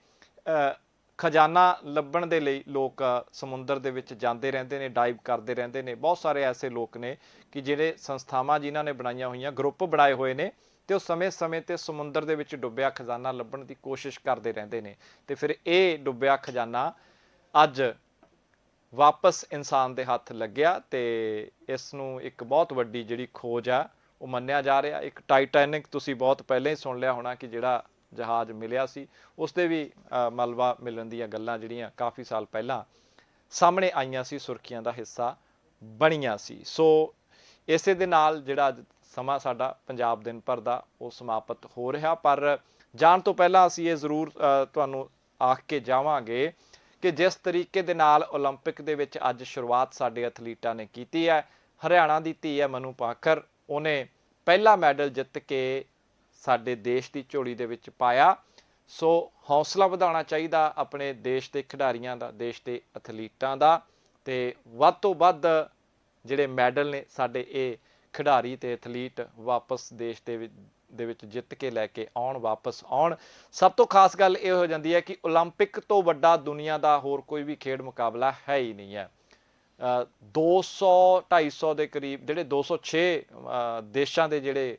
ਖਜ਼ਾਨਾ ਲੱਭਣ ਦੇ ਲਈ ਲੋਕ ਸਮੁੰਦਰ ਦੇ ਵਿੱਚ ਜਾਂਦੇ ਰਹਿੰਦੇ ਨੇ ਡਾਈਵ ਕਰਦੇ ਰਹਿੰਦੇ ਨੇ। ਬਹੁਤ ਸਾਰੇ ਐਸੇ ਲੋਕ ਨੇ ਕਿ ਜਿਹੜੇ ਸੰਸਥਾਵਾਂ ਜਿਨ੍ਹਾਂ ਨੇ ਬਣਾਈਆਂ ਹੋਈਆਂ ਗਰੁੱਪ ਬਣਾਏ ਹੋਏ ਨੇ ਤੇ ਉਹ ਸਮੇਂ-ਸਮੇਂ ਤੇ ਸਮੁੰਦਰ ਦੇ ਵਿੱਚ ਡੁੱਬਿਆ ਖਜ਼ਾਨਾ ਲੱਭਣ ਦੀ ਕੋਸ਼ਿਸ਼ ਕਰਦੇ ਰਹਿੰਦੇ ਨੇ। ਤੇ ਫਿਰ ਇਹ ਡੁੱਬਿਆ ਖਜ਼ਾਨਾ ਅੱਜ ਵਾਪਸ ਇਨਸਾਨ ਦੇ ਹੱਥ ਲੱਗਿਆ ਤੇ ਇਸ ਨੂੰ ਇੱਕ ਬਹੁਤ ਵੱਡੀ ਜਿਹੜੀ ਖੋਜ ਆ, ਉਹ ਮੰਨਿਆ ਜਾ ਰਿਹਾ। ਇੱਕ ਟਾਈਟੈਨਿਕ ਤੁਸੀਂ ਬਹੁਤ ਪਹਿਲਾਂ ਹੀ ਸੁਣ ਲਿਆ ਹੋਣਾ ਕਿ ਜਿਹੜਾ ਜਹਾਜ਼ ਮਿਲਿਆ ਸੀ ਉਸ ਦੇ ਵੀ ਅ, ਮਲਬਾ ਮਿਲਣ ਦੀਆਂ ਗੱਲਾਂ ਜਿਹੜੀਆਂ ਕਾਫੀ ਸਾਲ ਪਹਿਲਾਂ ਸਾਹਮਣੇ ਆਈਆਂ ਸੀ ਸੁਰਖੀਆਂ ਦਾ ਹਿੱਸਾ ਬਣੀਆਂ ਸੀ ਸੋ ਇਸੇ ਦੇ ਨਾਲ ਜਿਹੜਾ ਅੱਜ ਸਮਾਂ ਸਾਡਾ ਪੰਜਾਬ ਦਿਨ ਭਰ ਦਾ ਉਹ ਸਮਾਪਤ ਹੋ ਰਿਹਾ ਪਰ ਜਾਣ ਤੋਂ ਪਹਿਲਾਂ ਅਸੀਂ ਇਹ ਜ਼ਰੂਰ ਅ, ਤੁਹਾਨੂੰ ਆਖ ਕੇ ਜਾਵਾਂਗੇ ਕਿ ਜਿਸ ਤਰੀਕੇ ਦੇ ਨਾਲ 올림픽 ਦੇ ਵਿੱਚ ਅੱਜ ਸ਼ੁਰੂਆਤ ਸਾਡੇ ਐਥਲੀਟਾਂ ਨੇ ਕੀਤੀ ਹੈ ਹਰਿਆਣਾ ਦੀ ਧੀ ਹੈ ਮਨੂ ਪਾਖਰ ਉਹਨੇ ਪਹਿਲਾ ਮੈਡਲ ਜਿੱਤ ਕੇ ਸਾਡੇ ਦੇਸ਼ ਦੀ ਝੋਲੀ ਦੇ ਵਿੱਚ ਪਾਇਆ ਸੋ ਹੌਸਲਾ ਵਧਾਉਣਾ ਚਾਹੀਦਾ ਆਪਣੇ ਦੇਸ਼ ਦੇ ਖਿਡਾਰੀਆਂ ਦਾ ਦੇਸ਼ ਦੇ ਐਥਲੀਟਾਂ ਦਾ ਤੇ ਵੱਧ ਤੋਂ ਵੱਧ ਜਿਹੜੇ ਮੈਡਲ ਨੇ ਸਾਡੇ ਇਹ ਖਿਡਾਰੀ ਤੇ ਐਥਲੀਟ ਵਾਪਸ ਦੇਸ਼ ਦੇ ਵਿੱਚ ਦੇ ਵਿੱਚ ਜਿੱਤ ਕੇ ਲੈ ਕੇ ਆਉਣ ਵਾਪਸ ਆਉਣ ਸਭ ਤੋਂ ਖਾਸ ਗੱਲ ਇਹ ਹੋ ਜਾਂਦੀ ਹੈ ਕਿ 올림픽 ਤੋਂ ਵੱਡਾ ਦੁਨੀਆ ਦਾ ਹੋਰ ਕੋਈ ਵੀ ਖੇਡ ਮੁਕਾਬਲਾ ਹੈ ਹੀ ਨਹੀਂ ਹੈ ਅ, 200 250 ਦੇ ਕਰੀਬ ਜਿਹੜੇ 206 ਅ, ਦੇਸ਼ਾਂ ਦੇ ਜਿਹੜੇ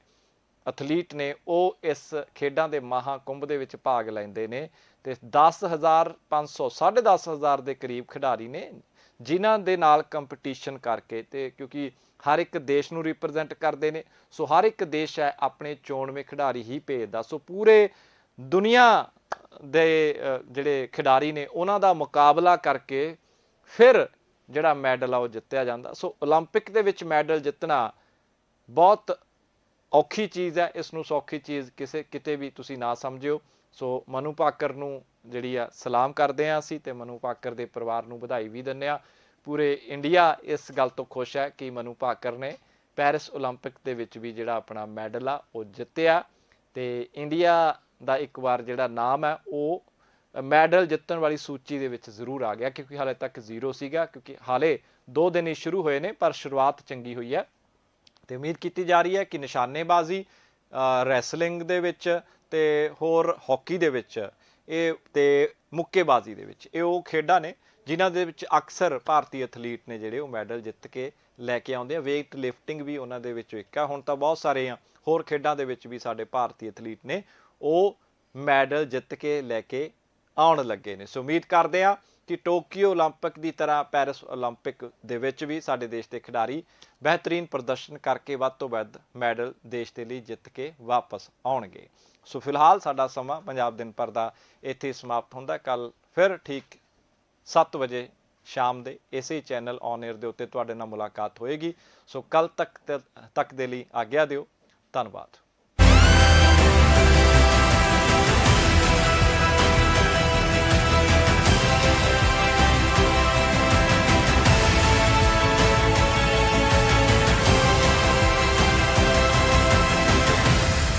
ਐਥਲੀਟ ਨੇ ਉਹ ਇਸ ਖੇਡਾਂ ਦੇ ਮਹਾਕੁੰਭ ਦੇ ਵਿੱਚ ਭਾਗ ਲੈਂਦੇ ਨੇ ਤੇ 10500 10500 ਦੇ ਕਰੀਬ ਖਿਡਾਰੀ ਨੇ ਜਿਨ੍ਹਾਂ ਦੇ ਨਾਲ ਕੰਪੀਟੀਸ਼ਨ ਕਰਕੇ ਤੇ ਕਿਉਂਕਿ ਹਰ ਇੱਕ ਦੇਸ਼ ਨੂੰ ਰਿਪਰੈਜ਼ੈਂਟ ਕਰਦੇ ਨੇ ਸੋ ਹਰ ਇੱਕ ਦੇਸ਼ ਹੈ ਆਪਣੇ ਚੋਣਵੇਂ ਖਿਡਾਰੀ ਹੀ ਭੇਜਦਾ ਸੋ ਪੂਰੇ ਦੁਨੀਆ ਦੇ ਅ, ਜਿਹੜੇ ਖਿਡਾਰੀ ਨੇ ਉਹਨਾਂ ਦਾ ਮੁਕਾਬਲਾ ਕਰਕੇ ਫਿਰ ਜਿਹੜਾ ਮੈਡਲ ਆ ਉਹ ਜਿੱਤਿਆ ਜਾਂਦਾ ਸੋ 올림픽 ਦੇ ਵਿੱਚ ਮੈਡਲ ਜਿੱਤਣਾ ਬਹੁਤ ਔਖੀ ਚੀਜ਼ ਹੈ ਇਸ ਨੂੰ ਸੌਖੀ ਚੀਜ਼ ਕਿਸੇ ਕਿਤੇ ਵੀ ਤੁਸੀਂ ਨਾ ਸਮਝਿਓ ਸੋ ਮਨੂ ਪਾਕਰ ਨੂੰ ਜਿਹੜੀ ਆ ਸਲਾਮ ਕਰਦੇ ਆ ਅਸੀਂ ਤੇ ਮਨੂ ਪਾਕਰ ਦੇ ਪਰਿਵਾਰ ਨੂੰ ਵਧਾਈ ਵੀ ਦਿੰਦੇ ਆ ਪੂਰੇ ਇੰਡੀਆ ਇਸ ਗੱਲ ਤੋਂ ਖੁਸ਼ ਹੈ ਕਿ ਮਨੂ ਪਾਕਰ ਨੇ ਪੈਰਿਸ 올림픽 ਦੇ ਵਿੱਚ ਵੀ ਜਿਹੜਾ ਆਪਣਾ ਮੈਡਲ ਆ ਉਹ ਜਿੱਤਿਆ ਤੇ ਇੰਡੀਆ ਦਾ ਇੱਕ ਵਾਰ ਜਿਹੜਾ ਨਾਮ ਹੈ ਉਹ ਮੈਡਲ ਜਿੱਤਣ ਵਾਲੀ ਸੂਚੀ ਦੇ ਵਿੱਚ ਜ਼ਰੂਰ ਆ ਗਿਆ ਕਿਉਂਕਿ ਹਾਲੇ ਤੱਕ ਜ਼ੀਰੋ ਸੀਗਾ ਕਿਉਂਕਿ ਹਾਲੇ ਦੋ ਦਿਨ ਹੀ ਸ਼ੁਰੂ ਹੋਏ ਨੇ ਪਰ ਸ਼ੁਰੂਆਤ ਚੰਗੀ ਹੋਈ ਹੈ ਤੇ ਉਮੀਦ ਕੀਤੀ ਜਾ ਰਹੀ ਹੈ ਕਿ ਨਿਸ਼ਾਨੇਬਾਜ਼ੀ ਰੈਸਲਿੰਗ ਦੇ ਵਿੱਚ ਤੇ ਹੋਰ ਹਾਕੀ ਦੇ ਵਿੱਚ, ਇਹ ਤੇ ਮੁੱਕੇਬਾਜ਼ੀ ਦੇ ਵਿੱਚ, ਇਹ ਉਹ ਖੇਡਾਂ ਨੇ ਜਿਨ੍ਹਾਂ ਦੇ ਵਿੱਚ ਅਕਸਰ ਭਾਰਤੀ ਐਥਲੀਟ ਨੇ ਜਿਹੜੇ ਉਹ ਮੈਡਲ ਜਿੱਤ ਕੇ ਲੈ ਕੇ ਆਉਂਦੇ ਆ। ਵੇਟ ਲਿਫਟਿੰਗ ਵੀ ਉਹਨਾਂ ਦੇ ਵਿੱਚੋਂ ਇੱਕ ਆ। ਹੁਣ ਤਾਂ ਬਹੁਤ ਸਾਰੇ ਆ, ਹੋਰ ਖੇਡਾਂ ਦੇ ਵਿੱਚ ਵੀ ਸਾਡੇ ਭਾਰਤੀ ਐਥਲੀਟ ਨੇ ਉਹ ਮੈਡਲ ਜਿੱਤ ਕੇ ਲੈ ਕੇ ਆਉਣ ਲੱਗੇ ਨੇ। ਸੋ ਉਮੀਦ ਕਰਦੇ ਆ ਕਿ ਟੋਕੀਓ 올림픽 ਦੀ ਤਰ੍ਹਾਂ ਪੈਰਿਸ 올림픽 ਦੇ ਵਿੱਚ ਵੀ ਸਾਡੇ ਦੇਸ਼ ਦੇ ਖਿਡਾਰੀ ਬਿਹਤਰੀਨ ਪ੍ਰਦਰਸ਼ਨ ਕਰਕੇ ਵੱਧ ਤੋਂ ਵੱਧ ਮੈਡਲ ਦੇਸ਼ ਦੇ ਲਈ ਜਿੱਤ ਕੇ ਵਾਪਸ ਆਉਣਗੇ। ਸੋ ਫਿਲਹਾਲ ਸਾਡਾ ਸਮਾਂ ਪੰਜਾਬ ਦਿਨ ਪਰ ਦਾ ਇੱਥੇ ਸਮਾਪਤ ਹੁੰਦਾ। ਕੱਲ ਫਿਰ ਠੀਕ 7 ਵਜੇ ਸ਼ਾਮ ਦੇ ਇਸੇ ਚੈਨਲ ਔਨ 에ਅਰ ਦੇ ਉੱਤੇ ਤੁਹਾਡੇ ਨਾਲ ਮੁਲਾਕਾਤ ਹੋਏਗੀ। ਸੋ ਕੱਲ ਤੱਕ ਤੱਕ ਦੇ ਲਈ ਆਗਿਆ ਦਿਓ। ਧੰਨਵਾਦ।